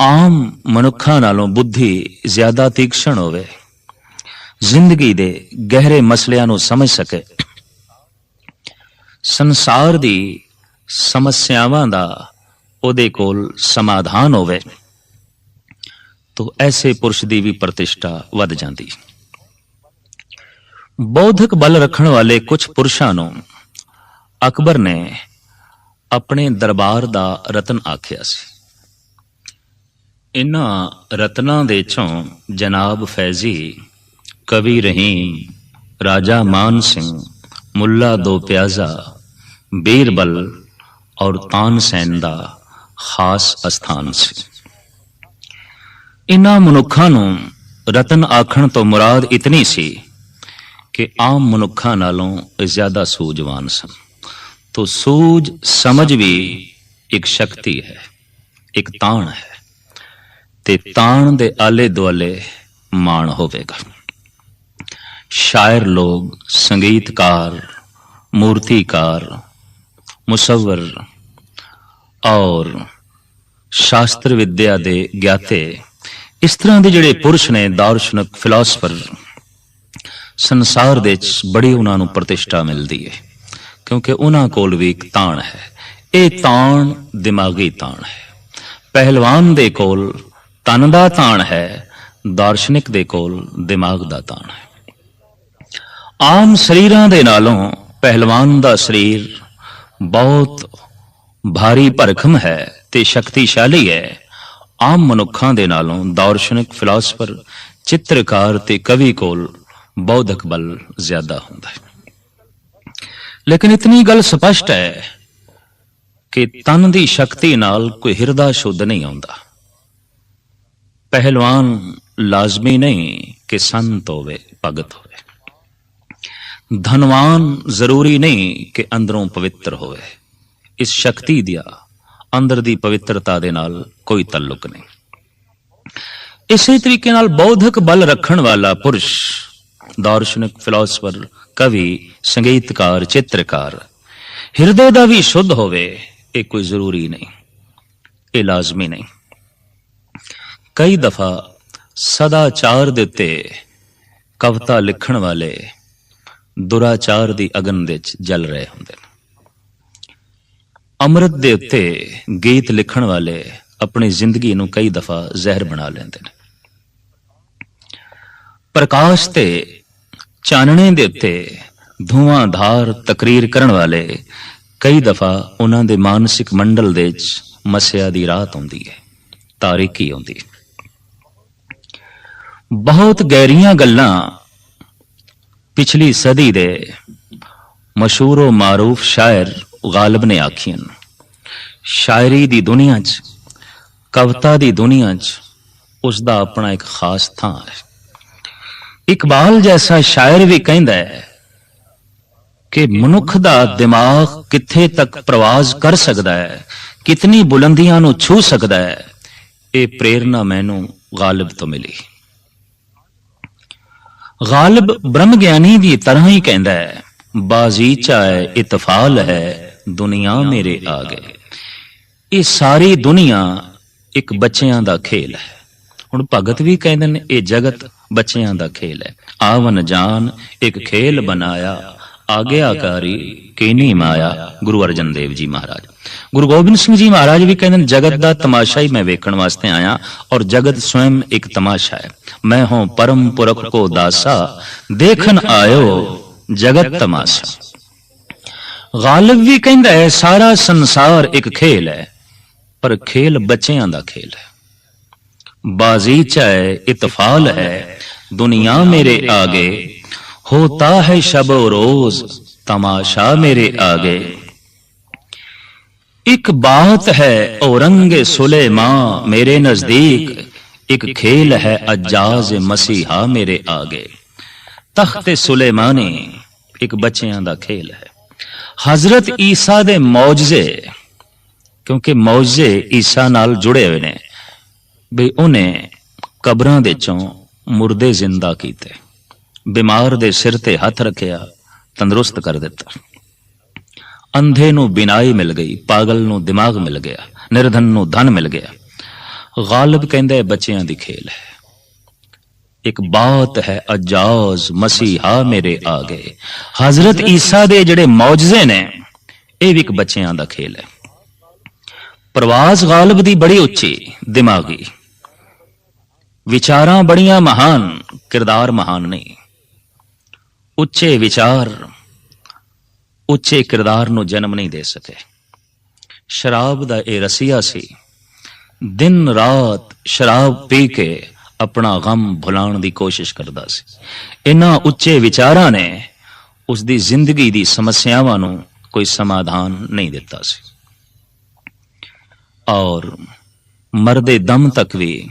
ਆਮ ਮਨੁੱਖਾਂ ਨਾਲੋਂ ਬੁੱਧੀ ਜ਼ਿਆਦਾ ਤੀਕਸ਼ਣ ਹੋਵੇ। ਜ਼ਿੰਦਗੀ ਦੇ ਗਹਿਰੇ ਮਸਲਿਆਂ ਨੂੰ ਸਮਝ ਸਕੇ। ਸੰਸਾਰ ਦੀ ਸਮੱਸਿਆਵਾਂ ਦਾ ਉਹਦੇ ਕੋਲ ਸਮਾਧਾਨ ਹੋਵੇ ਤਾਂ ਐਸੇ ਪੁਰਸ਼ ਦੀ ਵੀ ਪ੍ਰਤਿਸ਼ਠਾ ਵੱਧ ਜਾਂਦੀ। ਬੌਧਿਕ ਬਲ ਰੱਖਣ ਵਾਲੇ ਕੁਝ ਪੁਰਸ਼ਾਂ ਨੂੰ ਅਕਬਰ ਨੇ ਆਪਣੇ ਦਰਬਾਰ ਦਾ ਰਤਨ ਆਖਿਆ ਸੀ। ਇਨ੍ਹਾਂ ਰਤਨਾਂ ਦੇ ਚੋਂ ਜਨਾਬ ਫੈਜ਼ੀ, ਕਵੀ ਰਹੀਮ, ਰਾਜਾ ਮਾਨ ਸਿੰਘ, ਮੁੱਲਾ ਦੋ ਪਿਆਜ਼ਾ, ਬੀਰਬਲ ਔਰ ਤਾਨਸੈਨ ਦਾ ਖਾਸ ਅਸਥਾਨ ਸੀ। ਇਨ੍ਹਾਂ ਮਨੁੱਖਾਂ ਨੂੰ ਰਤਨ ਆਖਣ ਤੋਂ ਮੁਰਾਦ ਇਤਨੀ ਸੀ ਕਿ ਆਮ ਮਨੁੱਖਾਂ ਨਾਲੋਂ ਜ਼ਿਆਦਾ ਸੂਝਵਾਨ ਸਨ। ਤੋ ਸੂਝ ਸਮਝ ਵੀ ਇੱਕ ਸ਼ਕਤੀ ਹੈ, ਇੱਕ ਤਾਣ ਹੈ। ਤੇ ਤਾਣ ਦੇ ਆਲੇ ਦੁਆਲੇ ਮਾਣ ਹੋਵੇਗਾ। ਸ਼ਾਇਰ ਲੋਗ ਸੰਗੀਤਕਾਰ, ਮੂਰਤੀਕਾਰ, ਮੁਸਵਰ ਔਰ ਸ਼ਾਸਤਰ ਵਿਦਿਆ ਦੇ ਗਿਆਤੇ, ਇਸ ਤਰ੍ਹਾਂ ਦੇ ਜਿਹੜੇ ਪੁਰਸ਼ ਨੇ, ਦਾਰਸ਼ਨਿਕ ਫਿਲਾਸਫਰ, ਸੰਸਾਰ ਦੇ ਵਿੱਚ ਬੜੀ ਉਹਨਾਂ ਨੂੰ ਪ੍ਰਤਿਸ਼ਠਾ ਮਿਲਦੀ ਹੈ ਕਿਉਂਕਿ ਉਹਨਾਂ ਕੋਲ ਵੀ ਇੱਕ ਤਾਣ ਹੈ। ਇਹ ਤਾਣ ਦਿਮਾਗੀ ਤਾਣ ਹੈ। ਪਹਿਲਵਾਨ ਦੇ ਕੋਲ ਤਨ ਦਾ ਤਾਣ ਹੈ, ਦਾਰਸ਼ਨਿਕ ਦੇ ਕੋਲ ਦਿਮਾਗ ਦਾ ਤਾਣ ਹੈ। ਆਮ ਸਰੀਰਾਂ ਦੇ ਨਾਲੋਂ ਪਹਿਲਵਾਨ ਦਾ ਸਰੀਰ ਬਹੁਤ ਭਾਰੀ ਭਰਖਮ ਹੈ ਤੇ ਸ਼ਕਤੀਸ਼ਾਲੀ ਹੈ। ਆਮ ਮਨੁੱਖਾਂ ਦੇ ਨਾਲੋਂ ਦਾਰਸ਼ਨਿਕ ਫਿਲਾਸਫਰ, ਚਿੱਤਰਕਾਰ ਤੇ ਕਵੀ ਕੋਲ ਬੌਧਕ ਬਲ ਜ਼ਿਆਦਾ ਹੁੰਦਾ ਹੈ। ਲੇਕਿਨ ਇਤਨੀ ਗੱਲ ਸਪਸ਼ਟ ਹੈ ਕਿ ਤਨ ਦੀ ਸ਼ਕਤੀ ਨਾਲ ਕੋਈ ਹਿਰਦਾ ਸ਼ੁੱਧ ਨਹੀਂ ਆਉਂਦਾ। ਪਹਿਲਵਾਨ ਲਾਜ਼ਮੀ ਨਹੀਂ ਕਿ ਸੰਤ ਹੋਵੇ, ਭਗਤ ਹੋਵੇ। ਧਨਵਾਨ ਜ਼ਰੂਰੀ ਨਹੀਂ ਕਿ ਅੰਦਰੋਂ ਪਵਿੱਤਰ ਹੋਵੇ। ਇਸ ਸ਼ਕਤੀ ਦਾ ਅੰਦਰ ਦੀ ਪਵਿੱਤਰਤਾ ਦੇ ਨਾਲ ਕੋਈ ਤਾਲੁਕ ਨਹੀਂ। ਇਸੇ ਤਰੀਕੇ ਨਾਲ ਬੌਧਿਕ ਬਲ ਰੱਖਣ ਵਾਲਾ ਪੁਰਸ਼, ਦਾਰਸ਼ਨਿਕ ਫਿਲਾਸਫਰ, ਕਵੀ, ਸੰਗੀਤਕਾਰ, ਚਿੱਤਰਕਾਰ, ਹਿਰਦੇ ਦਾ ਵੀ ਸ਼ੁੱਧ ਹੋਵੇ, ਇਹ ਕੋਈ ਜ਼ਰੂਰੀ ਨਹੀਂ। ਇਹ ਲਾਜ਼ਮੀ ਨਹੀਂ। ਕਈ ਦਫਾ ਸਦਾਚਾਰ ਦੇ ਉੱਤੇ ਕਵਿਤਾ ਲਿਖਣ ਵਾਲੇ ਦੁਰਾਚਾਰ ਦੀ ਅਗਨ ਦੇ ਵਿੱਚ ਜਲ ਰਹੇ ਹੁੰਦੇ ਨੇ। ਅੰਮ੍ਰਿਤ ਦੇ ਉੱਤੇ ਗੀਤ ਲਿਖਣ ਵਾਲੇ ਆਪਣੀ ਜ਼ਿੰਦਗੀ ਨੂੰ ਕਈ ਦਫਾ ਜ਼ਹਿਰ ਬਣਾ ਲੈਂਦੇ ਨੇ। ਪ੍ਰਕਾਸ਼ ਤੇ ਚਾਨਣੇ ਦੇ ਉੱਤੇ ਧੂਆਂਧਾਰ ਤਕਰੀਰ ਕਰਨ ਵਾਲੇ ਕਈ ਦਫਾ ਉਹਨਾਂ ਦੇ ਮਾਨਸਿਕ ਮੰਡਲ ਦੇ ਵਿੱਚ ਮਸਿਆ ਦੀ ਰਾਤ ਆਉਂਦੀ ਹੈ ਤਾਰੀਕੀ ਆਉਂਦੀ ਹੈ। ਬਹੁਤ ਗਹਿਰੀਆਂ ਗੱਲਾਂ ਪਿਛਲੀ ਸਦੀ ਦੇ ਮਸ਼ਹੂਰ ਮਾਰੂਫ ਸ਼ਾਇਰ ਗਾਲਬ ਨੇ ਆਖੀਆਂ ਸ਼ਾਇਰੀ ਦੀ ਦੁਨੀਆ 'ਚ, ਕਵਿਤਾ ਦੀ ਦੁਨੀਆ 'ਚ ਉਸ ਦਾ ਆਪਣਾ ਇੱਕ ਖਾਸ ਥਾਂ ਹੈ। ਇਕਬਾਲ ਜੈਸਾ ਸ਼ਾਇਰ ਵੀ ਕਹਿੰਦਾ ਹੈ ਕਿ ਮਨੁੱਖ ਦਾ ਦਿਮਾਗ ਕਿੱਥੇ ਤੱਕ ਪ੍ਰਵਾਜ਼ ਕਰ ਸਕਦਾ ਹੈ, ਕਿਤਨੀ ਬੁਲੰਦੀਆਂ ਨੂੰ ਛੂ ਸਕਦਾ ਹੈ, ਇਹ ਪ੍ਰੇਰਣਾ ਮੈਨੂੰ ਗਾਲਿਬ ਤੋਂ ਮਿਲੀ। ਗ਼ਾਲਬ ਬ੍ਰਹਮ ਗਿਆਨੀ ਦੀ ਤਰ੍ਹਾਂ ਹੀ ਕਹਿੰਦਾ ਹੈ ਬਾਜ਼ੀਚਾ ਹੈ ਇਤਫਾਲ ਹੈ ਦੁਨੀਆ ਮੇਰੇ ਆਗੇ ਇਹ ਸਾਰੀ ਦੁਨੀਆ ਇੱਕ ਬੱਚਿਆਂ ਦਾ ਖੇਲ ਹੈ ਹੁਣ ਭਗਤ ਵੀ ਕਹਿੰਦੇ ਨੇ ਇਹ ਜਗਤ ਬੱਚਿਆਂ ਦਾ ਖੇਲ ਹੈ ਆਵਨ ਜਾਨ ਇੱਕ ਖੇਲ ਬਣਾਇਆ ਆਗਿਆਕਾਰੀ ਕੀਨੀ ਮਾਇਆ ਗੁਰੂ ਅਰਜਨ ਦੇਵ ਜੀ ਮਹਾਰਾਜ ਗੁਰੂ ਗੋਬਿੰਦ ਸਿੰਘ ਜੀ ਮਹਾਰਾਜ ਵੀ ਕਹਿੰਦੇ ਨੇ, ਜਗਤ ਦਾ ਤਮਾਸ਼ਾ ਹੀ ਮੈਂ ਵੇਖਣ ਵਾਸਤੇ ਆਇਆ ਔਰ ਜਗਤ ਸਵੈਮ ਇੱਕ ਤਮਾਸ਼ਾ ਹੈ। ਮੈਂ ਹਾਂ ਪਰਮ ਪੁਰਖ ਕੋ ਦਾਸਾ, ਦੇਖਣ ਆਇਓ ਜਗਤ ਤਮਾਸ਼ਾ। ਗਾਲਬ ਵੀ ਕਹਿੰਦਾ ਹੈ, ਸਾਰਾ ਸੰਸਾਰ ਇੱਕ ਖੇਲ ਹੈ, ਪਰ ਖੇਲ ਬੱਚਿਆਂ ਦਾ ਖੇਲ ਹੈ। ਬਾਜ਼ੀਚਾ ਹੈ, ਇਤਫਾਲ ਹੈ, ਦੁਨੀਆ ਮੇਰੇ ਆਗੇ, ਹੋਤਾ ਹੈ ਸ਼ਬ ਰੋਜ਼, ਤਮਾਸ਼ਾ ਮੇਰੇ ਆਗੇ। ਇੱਕ ਬਾਤ ਹੈ, ਔਰੰਗੇ ਸੁਲੇਮਾ ਮੇਰੇ ਨਜ਼ਦੀਕ, ਇੱਕ ਖੇਲ ਹੈ ਅਜਾਜ਼ ਮਸੀਹਾ ਮੇਰੇ ਆਗੇ। ਤਖਤ ਸੁਲੇਮਾਨੀ ਇੱਕ ਬੱਚਿਆਂ ਦਾ ਖੇਲ ਹੈ। ਹਜ਼ਰਤ ਈਸਾ ਦੇ ਮੌਜਜ਼ੇ, ਕਿਉਂਕਿ ਮੌਜਜ਼ੇ ਈਸਾ ਨਾਲ ਜੁੜੇ ਹੋਏ ਨੇ, ਵੀ ਉਹਨੇ ਕਬਰਾਂ ਦੇ ਚੋਂ ਮੁਰਦੇ ਜ਼ਿੰਦਾ ਕੀਤੇ। ਬਿਮਾਰ ਦੇ ਸਿਰ ਤੇ ਹੱਥ ਰੱਖਿਆ, ਤੰਦਰੁਸਤ ਕਰ ਦਿੱਤਾ। ਅੰਧੇ ਨੂੰ ਬਿਨਾਈ ਮਿਲ ਗਈ, ਪਾਗਲ ਨੂੰ ਦਿਮਾਗ ਮਿਲ ਗਿਆ, ਨਿਰਧਨ ਨੂੰ ਧਨ ਮਿਲ ਗਿਆ। ਗਾਲਿਬ ਕਹਿੰਦਾ ਬੱਚਿਆਂ ਦੀ ਖੇਲ ਹੈ। ਇੱਕ ਬਾਤ ਹੈ ਅਜਾਜ਼, ਮਸੀਹਾ ਮੇਰੇ ਆਗੇ। ਹਜ਼ਰਤ ਈਸਾ ਦੇ ਜਿਹੜੇ ਮੌਜਜ਼ੇ ਨੇ, ਇਹ ਵੀ ਇੱਕ ਬੱਚਿਆਂ ਦਾ ਖੇਲ ਹੈ। ਪ੍ਰਵਾਜ਼ ਗਾਲਬ ਦੀ ਬੜੀ ਉੱਚੀ, ਦਿਮਾਗੀ। ਵਿਚਾਰਾਂ ਬੜੀਆਂ ਮਹਾਨ, ਕਿਰਦਾਰ ਮਹਾਨ ਨਹੀਂ। ਉੱਚੇ ਵਿਚਾਰ ਉੱਚੇ ਕਿਰਦਾਰ ਨੂੰ ਜਨਮ ਨਹੀਂ ਦੇ ਸਕੇ। ਸ਼ਰਾਬ ਦਾ ਇਹ ਰਸੀਆ ਸੀ, ਦਿਨ ਰਾਤ ਸ਼ਰਾਬ ਪੀ ਕੇ ਆਪਣਾ ਗਮ ਭੁਲਾਉਣ ਦੀ ਕੋਸ਼ਿਸ਼ ਕਰਦਾ ਸੀ। ਇਹਨਾਂ ਉੱਚੇ ਵਿਚਾਰਾਂ ਨੇ ਉਸ ਦੀ ਜ਼ਿੰਦਗੀ ਦੀ ਸਮੱਸਿਆਵਾਂ ਨੂੰ ਕੋਈ ਸਮਾਧਾਨ ਨਹੀਂ ਦਿੱਤਾ ਸੀ। ਔਰ ਮਰਦੇ ਦਮ ਤੱਕ ਵੀ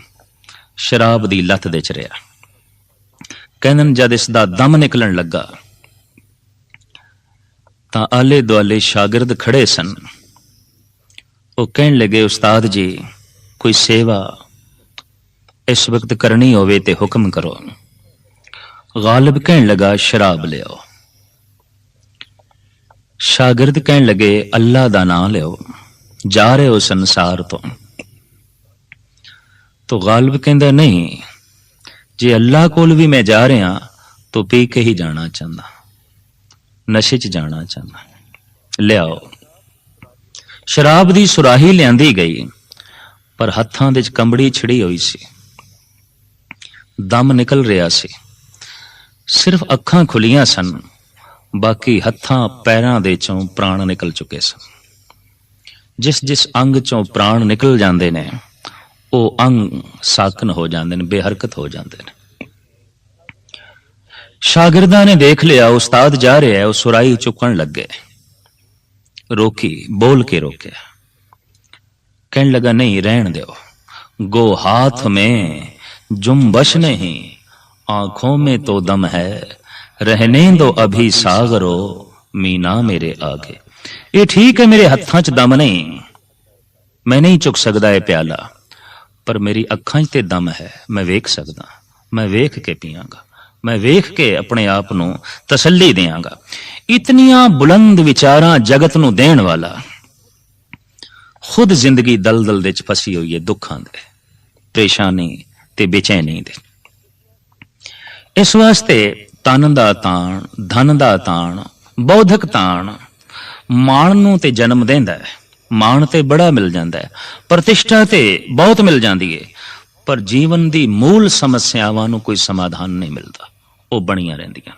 ਸ਼ਰਾਬ ਦੀ ਲਤ ਦੇ ਚ ਰਿਹਾ ਕਹਿੰਦੇ ਜਦ ਇਸ ਦਾ ਦਮ ਨਿਕਲਣ ਲੱਗਾ ਤਾਂ ਆਲੇ ਦੁਆਲੇ ਸ਼ਾਗਿਰਦ ਖੜੇ ਸਨ। ਉਹ ਕਹਿਣ ਲੱਗੇ, ਉਸਤਾਦ ਜੀ, ਕੋਈ ਸੇਵਾ ਇਸ ਵਕਤ ਕਰਨੀ ਹੋਵੇ ਤੇ ਹੁਕਮ ਕਰੋ। ਗਾਲਬ ਕਹਿਣ ਲਗਾ, ਸ਼ਰਾਬ ਲਿਓ ਸ਼ਾਗਿਰਦ ਕਹਿਣ ਲੱਗੇ, ਅੱਲਾ ਦਾ ਨਾਮ ਲਿਓ ਜਾ ਰਹੇ ਹੋ ਸੰਸਾਰ ਤੋਂ। ਤੋ ਗਾਲਿਬ ਕਹਿੰਦਾ, ਨਹੀਂ, ਜੇ ਅੱਲਾ ਕੋਲ ਵੀ ਮੈਂ ਜਾ ਰਿਹਾ, ਤਾਂ ਪੀ ਕੇ ਹੀ ਜਾਣਾ ਚਾਹੁੰਦਾ। ਨਸ਼ੇ 'ਚ ਜਾਣਾ ਚਾਹੁੰਦਾ। ਲਿਆਓ। ਸ਼ਰਾਬ ਦੀ ਸੁਰਾਹੀ ਲਿਆਂਦੀ ਗਈ, ਪਰ ਹੱਥਾਂ ਦੇ 'ਚ ਕੰਬੜੀ ਛਿੜੀ ਹੋਈ ਸੀ। ਦਮ ਨਿਕਲ ਰਿਹਾ ਸੀ। ਸਿਰਫ ਅੱਖਾਂ ਖੁੱਲੀਆਂ ਸਨ, ਬਾਕੀ ਹੱਥਾਂ ਪੈਰਾਂ ਦੇ ਚੋਂ ਪ੍ਰਾਣ ਨਿਕਲ ਚੁੱਕੇ ਸਨ। ਜਿਸ ਜਿਸ ਅੰਗ ਚੋਂ ਪ੍ਰਾਣ ਨਿਕਲ ਜਾਂਦੇ ਨੇ, ਉਹ ਅੰਗ ਸਾਕਨ ਹੋ ਜਾਂਦੇ ਨੇ, ਬੇਹਰਕਤ ਹੋ ਜਾਂਦੇ ਨੇ। शागिर्दा ने देख लिया, उस्ताद जा रहे हैं, और सुराई चुकन लग गए। रोकी, बोल के रोके। कहने लगा, नहीं, रहन दो। गो हाथ में जुम्बश नहीं, आँखों में तो दम है। रहने दो अभी सागरो, मीना मेरे आगे। ये ठीक है, मेरे हथा च दम नहीं। मैं नहीं चुक सकता है प्याला, पर मेरी अखा च दम है। मैं वेख सकता मैं वेख के पियागा। ਮੈਂ ਵੇਖ ਕੇ ਆਪਣੇ ਆਪ ਨੂੰ ਤਸੱਲੀ ਦੇਵਾਂਗਾ ਇਤਨੀਆਂ ਬੁਲੰਦ ਵਿਚਾਰਾਂ ਜਗਤ ਨੂੰ ਦੇਣ ਵਾਲਾ ਖੁਦ ਜ਼ਿੰਦਗੀ ਦਲਦਲ ਦੇ ਚ ਫਸੀ ਹੋਈ ਹੈ ਦੁੱਖਾਂ ਦੇ, ਪਰੇਸ਼ਾਨੀ ਤੇ ਬੇਚੈਨੀ ਦੇ। ਇਸ ਵਾਸਤੇ ਤਨ ਦਾ ਤਾਣ, ਧਨ ਦਾ ਤਾਣ, ਬੌਧਿਕ ਤਾਣ ਮਾਣ ਨੂੰ ਤੇ ਜਨਮ ਦਿੰਦਾ ਹੈ। ਮਾਣ ਤੇ ਬੜਾ ਮਿਲ ਜਾਂਦਾ ਹੈ, ਪ੍ਰਤਿਸ਼ਠਾ ਤੇ ਬਹੁਤ ਮਿਲ ਜਾਂਦੀ ਹੈ ਪਰ ਜੀਵਨ ਦੀ ਮੂਲ ਸਮੱਸਿਆਵਾਂ ਨੂੰ ਕੋਈ ਸਮਾਧਾਨ ਨਹੀਂ ਮਿਲਦਾ। ਉਹ ਬਣੀਆਂ ਰਹਿੰਦੀਆਂ।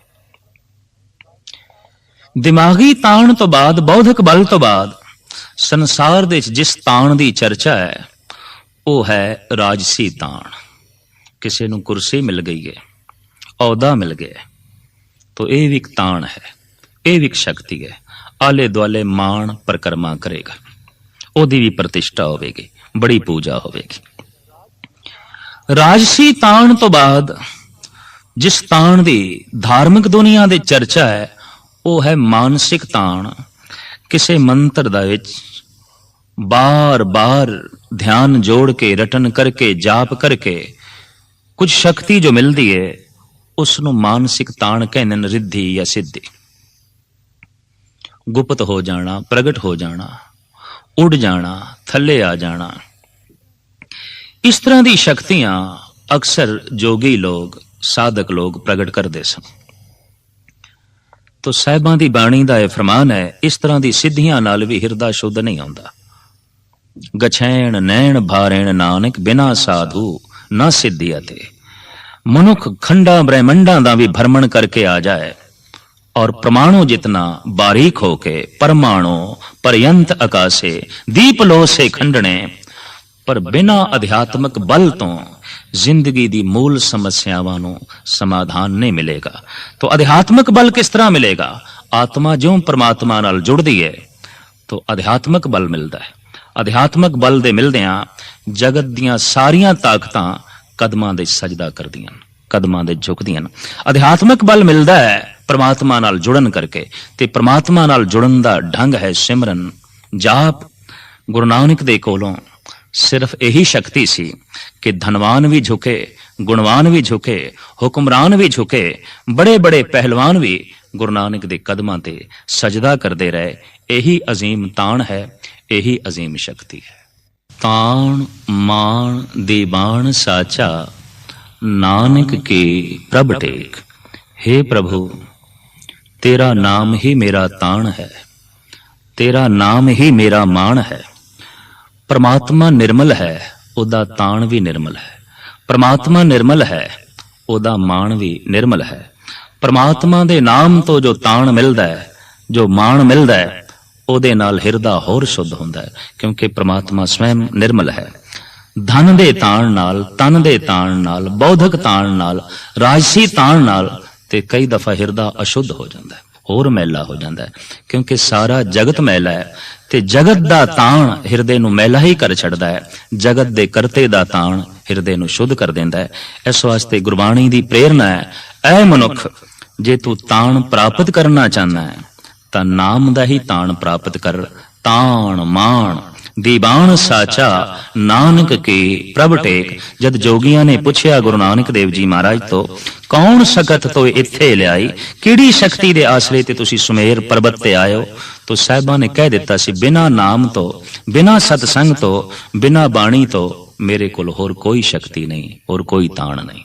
ਦਿਮਾਗੀ ਤਾਣ ਤੋਂ ਬਾਅਦ, ਬੌਧਿਕ ਬਲ ਤੋਂ ਬਾਅਦ, ਸੰਸਾਰ ਦੇ ਵਿੱਚ ਜਿਸ ਤਾਣ ਦੀ ਚਰਚਾ ਹੈ, ਉਹ ਹੈ ਰਾਜਸੀ ਤਾਣ। ਕਿਸੇ ਨੂੰ ਕੁਰਸੀ ਮਿਲ ਗਈ ਹੈ, ਅਹੁਦਾ ਮਿਲ ਗਿਆ ਤੋ ਇਹ ਵੀ ਇੱਕ ਤਾਣ ਹੈ, ਇਹ ਵੀ ਇੱਕ ਸ਼ਕਤੀ ਹੈ। ਆਲੇ ਦੁਆਲੇ ਮਾਣ ਪ੍ਰਕਰਮਾ ਕਰੇਗਾ। ਉਹਦੀ ਵੀ ਪ੍ਰਤਿਸ਼ਠਾ ਹੋਵੇਗੀ, ਬੜੀ ਪੂਜਾ ਹੋਵੇਗੀ। ਰਾਜਸੀ ਤਾਣ ਤੋਂ ਬਾਅਦ ਜਿਸ ਤਾਣ ਦੀ ਧਾਰਮਿਕ ਦੁਨੀਆ ਦੇ ਚਰਚਾ ਹੈ, ਉਹ ਹੈ ਮਾਨਸਿਕ ਤਾਣ। ਕਿਸੇ ਮੰਤਰ ਦਾ ਵਿੱਚ ਬਾਰ-ਬਾਰ ਧਿਆਨ ਜੋੜ ਕੇ, ਰਟਨ ਕਰਕੇ, ਜਾਪ ਕਰਕੇ ਕੁਝ ਸ਼ਕਤੀ ਜੋ ਮਿਲਦੀ ਹੈ ਉਸ ਨੂੰ ਮਾਨਸਿਕ ਤਾਣ ਕਹਿੰਦੇ ਨੇ, ਰਿੱਧੀ ਜਾਂ ਸਿੱਧੀ। ਗੁਪਤ ਹੋ ਜਾਣਾ, ਪ੍ਰਗਟ ਹੋ ਜਾਣਾ, ਉੱਡ ਜਾਣਾ, ਥੱਲੇ ਆ ਜਾਣਾ। ਇਸ ਤਰ੍ਹਾਂ ਦੀ ਸ਼ਕਤੀਆਂ ਅਕਸਰ ਜੋਗੀ ਲੋਕ ਸਾਧਕ ਲੋਕ ਪ੍ਰਗਟ ਕਰਦੇ ਸਨ। ਤੋ ਸਾਹਿਬਾਂ ਦੀ ਬਾਣੀ ਦਾ ਇਹ ਫਰਮਾਨ ਹੈ, ਇਸ ਤਰ੍ਹਾਂ ਦੀ ਸਿੱਧੀਆਂ ਨਾਲ ਵੀ ਹਿਰਦਾ ਸ਼ੁੱਧ ਨਹੀਂ ਆਉਂਦਾ। ਗਛੈਣ, ਨੈਣ, ਭਾਰੇਣ ਨਾਨਕ ਬਿਨਾ ਸਾਧੂ ਨਾ ਸਿੱਧਿਆ ਤੇ ਮਨੁੱਖ ਖੰਡਾ, ਬ੍ਰਹਿਮੰਡਾਂ ਦਾ ਵੀ ਭਰਮਣ ਕਰਕੇ ਆ ਜਾਏ ਔਰ ਪ੍ਰਮਾਣੋ ਜਿਤਨਾ ਬਾਰੀਕ ਹੋ ਕੇ ਪਰਮਾਣੋ ਪਰਯੰਤ ਆਕਾਸੇ ਦੀਪ ਲੋ ਸੇ ਖੰਡਣੇ, ਪਰ ਬਿਨਾ ਅਧਿਆਤਮਕ ਬਲ ਤੋਂ ਜ਼ਿੰਦਗੀ ਦੀ ਮੂਲ ਸਮੱਸਿਆਵਾਂ ਨੂੰ ਸਮਾਧਾਨ ਨਹੀਂ ਮਿਲੇਗਾ। ਤਾਂ ਅਧਿਆਤਮਕ ਬਲ ਕਿਸ ਤਰ੍ਹਾਂ ਮਿਲੇਗਾ? ਆਤਮਾ ਜਿਉਂ ਪਰਮਾਤਮਾ ਨਾਲ ਜੁੜਦੀ ਹੈ ਤਾਂ ਅਧਿਆਤਮਕ ਬਲ ਮਿਲਦਾ ਹੈ। ਅਧਿਆਤਮਕ ਬਲ ਦੇ ਮਿਲਦਿਆਂ ਜਗਤ ਦੀਆਂ ਸਾਰੀਆਂ ਤਾਕਤਾਂ ਕਦਮਾਂ ਦੇ ਸਜਦਾ ਕਰਦੀਆਂ ਹਨ, ਕਦਮਾਂ ਦੇ ਝੁਕਦੀਆਂ ਹਨ। ਅਧਿਆਤਮਕ ਬਲ ਮਿਲਦਾ ਹੈ ਪ੍ਰਮਾਤਮਾ ਨਾਲ ਜੁੜਨ ਕਰਕੇ ਤੇ ਪ੍ਰਮਾਤਮਾ ਨਾਲ ਜੁੜਨ ਦਾ ਢੰਗ ਹੈ ਸਿਮਰਨ। ਜਾਪ ਗੁਰੂ ਨਾਨਕ ਦੇ ਕੋਲੋਂ ਸਿਰਫ ਇਹੀ ਸ਼ਕਤੀ ਸੀ ਕਿ ਧਨਵਾਨ ਵੀ ਝੁਕੇ, ਗੁਣਵਾਨ ਵੀ ਝੁਕੇ, ਹੁਕਮਰਾਨ ਵੀ ਝੁਕੇ ਬੜੇ ਬੜੇ ਪਹਿਲਵਾਨ ਵੀ ਗੁਰੂ ਨਾਨਕ ਦੇ ਕਦਮਾਂ ਤੇ ਸਜਦਾ ਕਰਦੇ ਰਹੇ। ਇਹੀ ਅਜ਼ੀਮ ਤਾਣ ਹੈ, ਇਹੀ ਅਜ਼ੀਮ ਸ਼ਕਤੀ ਹੈ। ਤਾਣ, ਮਾਣ ਦੀਵਾਨ ਸਾਚਾ, ਨਾਨਕ ਕੇ ਪ੍ਰਭ ਟੇਕ। हे ਪ੍ਰਭੂ, ਤੇਰਾ ਨਾਮ ਹੀ ਮੇਰਾ ਤਾਣ ਹੈ, ਤੇਰਾ ਨਾਮ ਹੀ ਮੇਰਾ ਮਾਣ ਹੈ। ਪਰਮਾਤਮਾ ਨਿਰਮਲ ਹੈ, ਉਹਦਾ ਤਾਣ ਵੀ ਨਿਰਮਲ ਹੈ। ਪਰਮਾਤਮਾ ਨਿਰਮਲ ਹੈ, ਉਹਦਾ ਮਾਣ ਵੀ ਨਿਰਮਲ ਹੈ। ਪਰਮਾਤਮਾ ਦੇ ਨਾਮ ਤੋਂ ਜੋ ਤਾਣ ਮਿਲਦਾ ਹੈ, ਜੋ ਮਾਣ ਮਿਲਦਾ ਹੈ, ਉਹਦੇ ਨਾਲ ਹਿਰਦਾ ਹੋਰ ਸ਼ੁੱਧ ਹੁੰਦਾ ਹੈ, ਕਿਉਂਕਿ ਪ੍ਰਮਾਤਮਾ ਸਵੈਮ ਨਿਰਮਲ ਹੈ। ਧਨ ਦੇ ਤਾਣ ਨਾਲ, ਤਨ ਦੇ ਤਾਣ ਨਾਲ, ਬੌਧਿਕ ਤਾਣ ਨਾਲ, ਰਾਜਸੀ ਤਾਣ ਨਾਲ ਤੇ ਕਈ ਦਫਾ ਹਿਰਦਾ ਅਸ਼ੁੱਧ ਹੋ ਜਾਂਦਾ ਹੈ। ਹੋਰ ਮੈਲਾ ਹੋ ਜਾਂਦਾ ਹੈ। ਕਿਉਂਕਿ ਸਾਰਾ ਜਗਤ ਮੈਲਾ ਹੈ ਤੇ ਜਗਤ ਦਾ ਤਾਣ ਹਿਰਦੇ ਨੂੰ ਮੈਲਾ ਹੀ ਕਰ ਛੱਡਦਾ ਹੈ। ਜਗਤ ਦੇ ਕਰਤੇ ਦਾ ਤਾਣ ਹਿਰਦੇ ਨੂੰ ਸ਼ੁੱਧ ਕਰ ਦਿੰਦਾ ਹੈ। ਇਸ ਵਾਸਤੇ ਗੁਰਬਾਣੀ ਦੀ ਪ੍ਰੇਰਣਾ ਹੈ, ਐ ਮਨੁੱਖ, ਜੇ ਤੂੰ ਤਾਣ ਪ੍ਰਾਪਤ ਕਰਨਾ ਚਾਹੁੰਦਾ ਹੈ, ਤਾਂ ਨਾਮ ਦਾ ਹੀ ਤਾਣ ਪ੍ਰਾਪਤ ਕਰ। ਤਾਣ ਮਾਣ ਦੀਵਾਨ ਸਾਚਾ, ਨਾਨਕ ਕੀ ਪ੍ਰਭ ਟੇਕ। ਜਦ ਜੋਗੀਆਂ ਨੇ ਪੁੱਛਿਆ ਗੁਰੂ ਨਾਨਕ ਦੇਵ ਜੀ ਮਹਾਰਾਜ ਤੋਂ, ਕੌਣ ਸਖਤ ਤੋਂ ਇੱਥੇ ਲਿਆਈ? ਕਿਹੜੀ ਸ਼ਕਤੀ ਦੇ ਆਸਰੇ ਤੇ ਤੁਸੀਂ ਸੁਮੇਰ ਪਰਬਤ ਤੇ ਆਇਓ? ਤੋ ਸਾਹਿਬਾਂ ਨੇ ਕਹਿ ਦਿੱਤਾ ਸੀ, ਬਿਨਾ ਨਾਮ ਤੋਂ, ਬਿਨਾ ਸਤਸੰਗ ਤੋਂ, ਬਿਨਾ ਬਾਣੀ ਤੋਂ, ਮੇਰੇ ਕੋਲ ਹੋਰ ਕੋਈ ਸ਼ਕਤੀ ਨਹੀਂ, ਹੋਰ ਕੋਈ ਤਾਣ ਨਹੀਂ।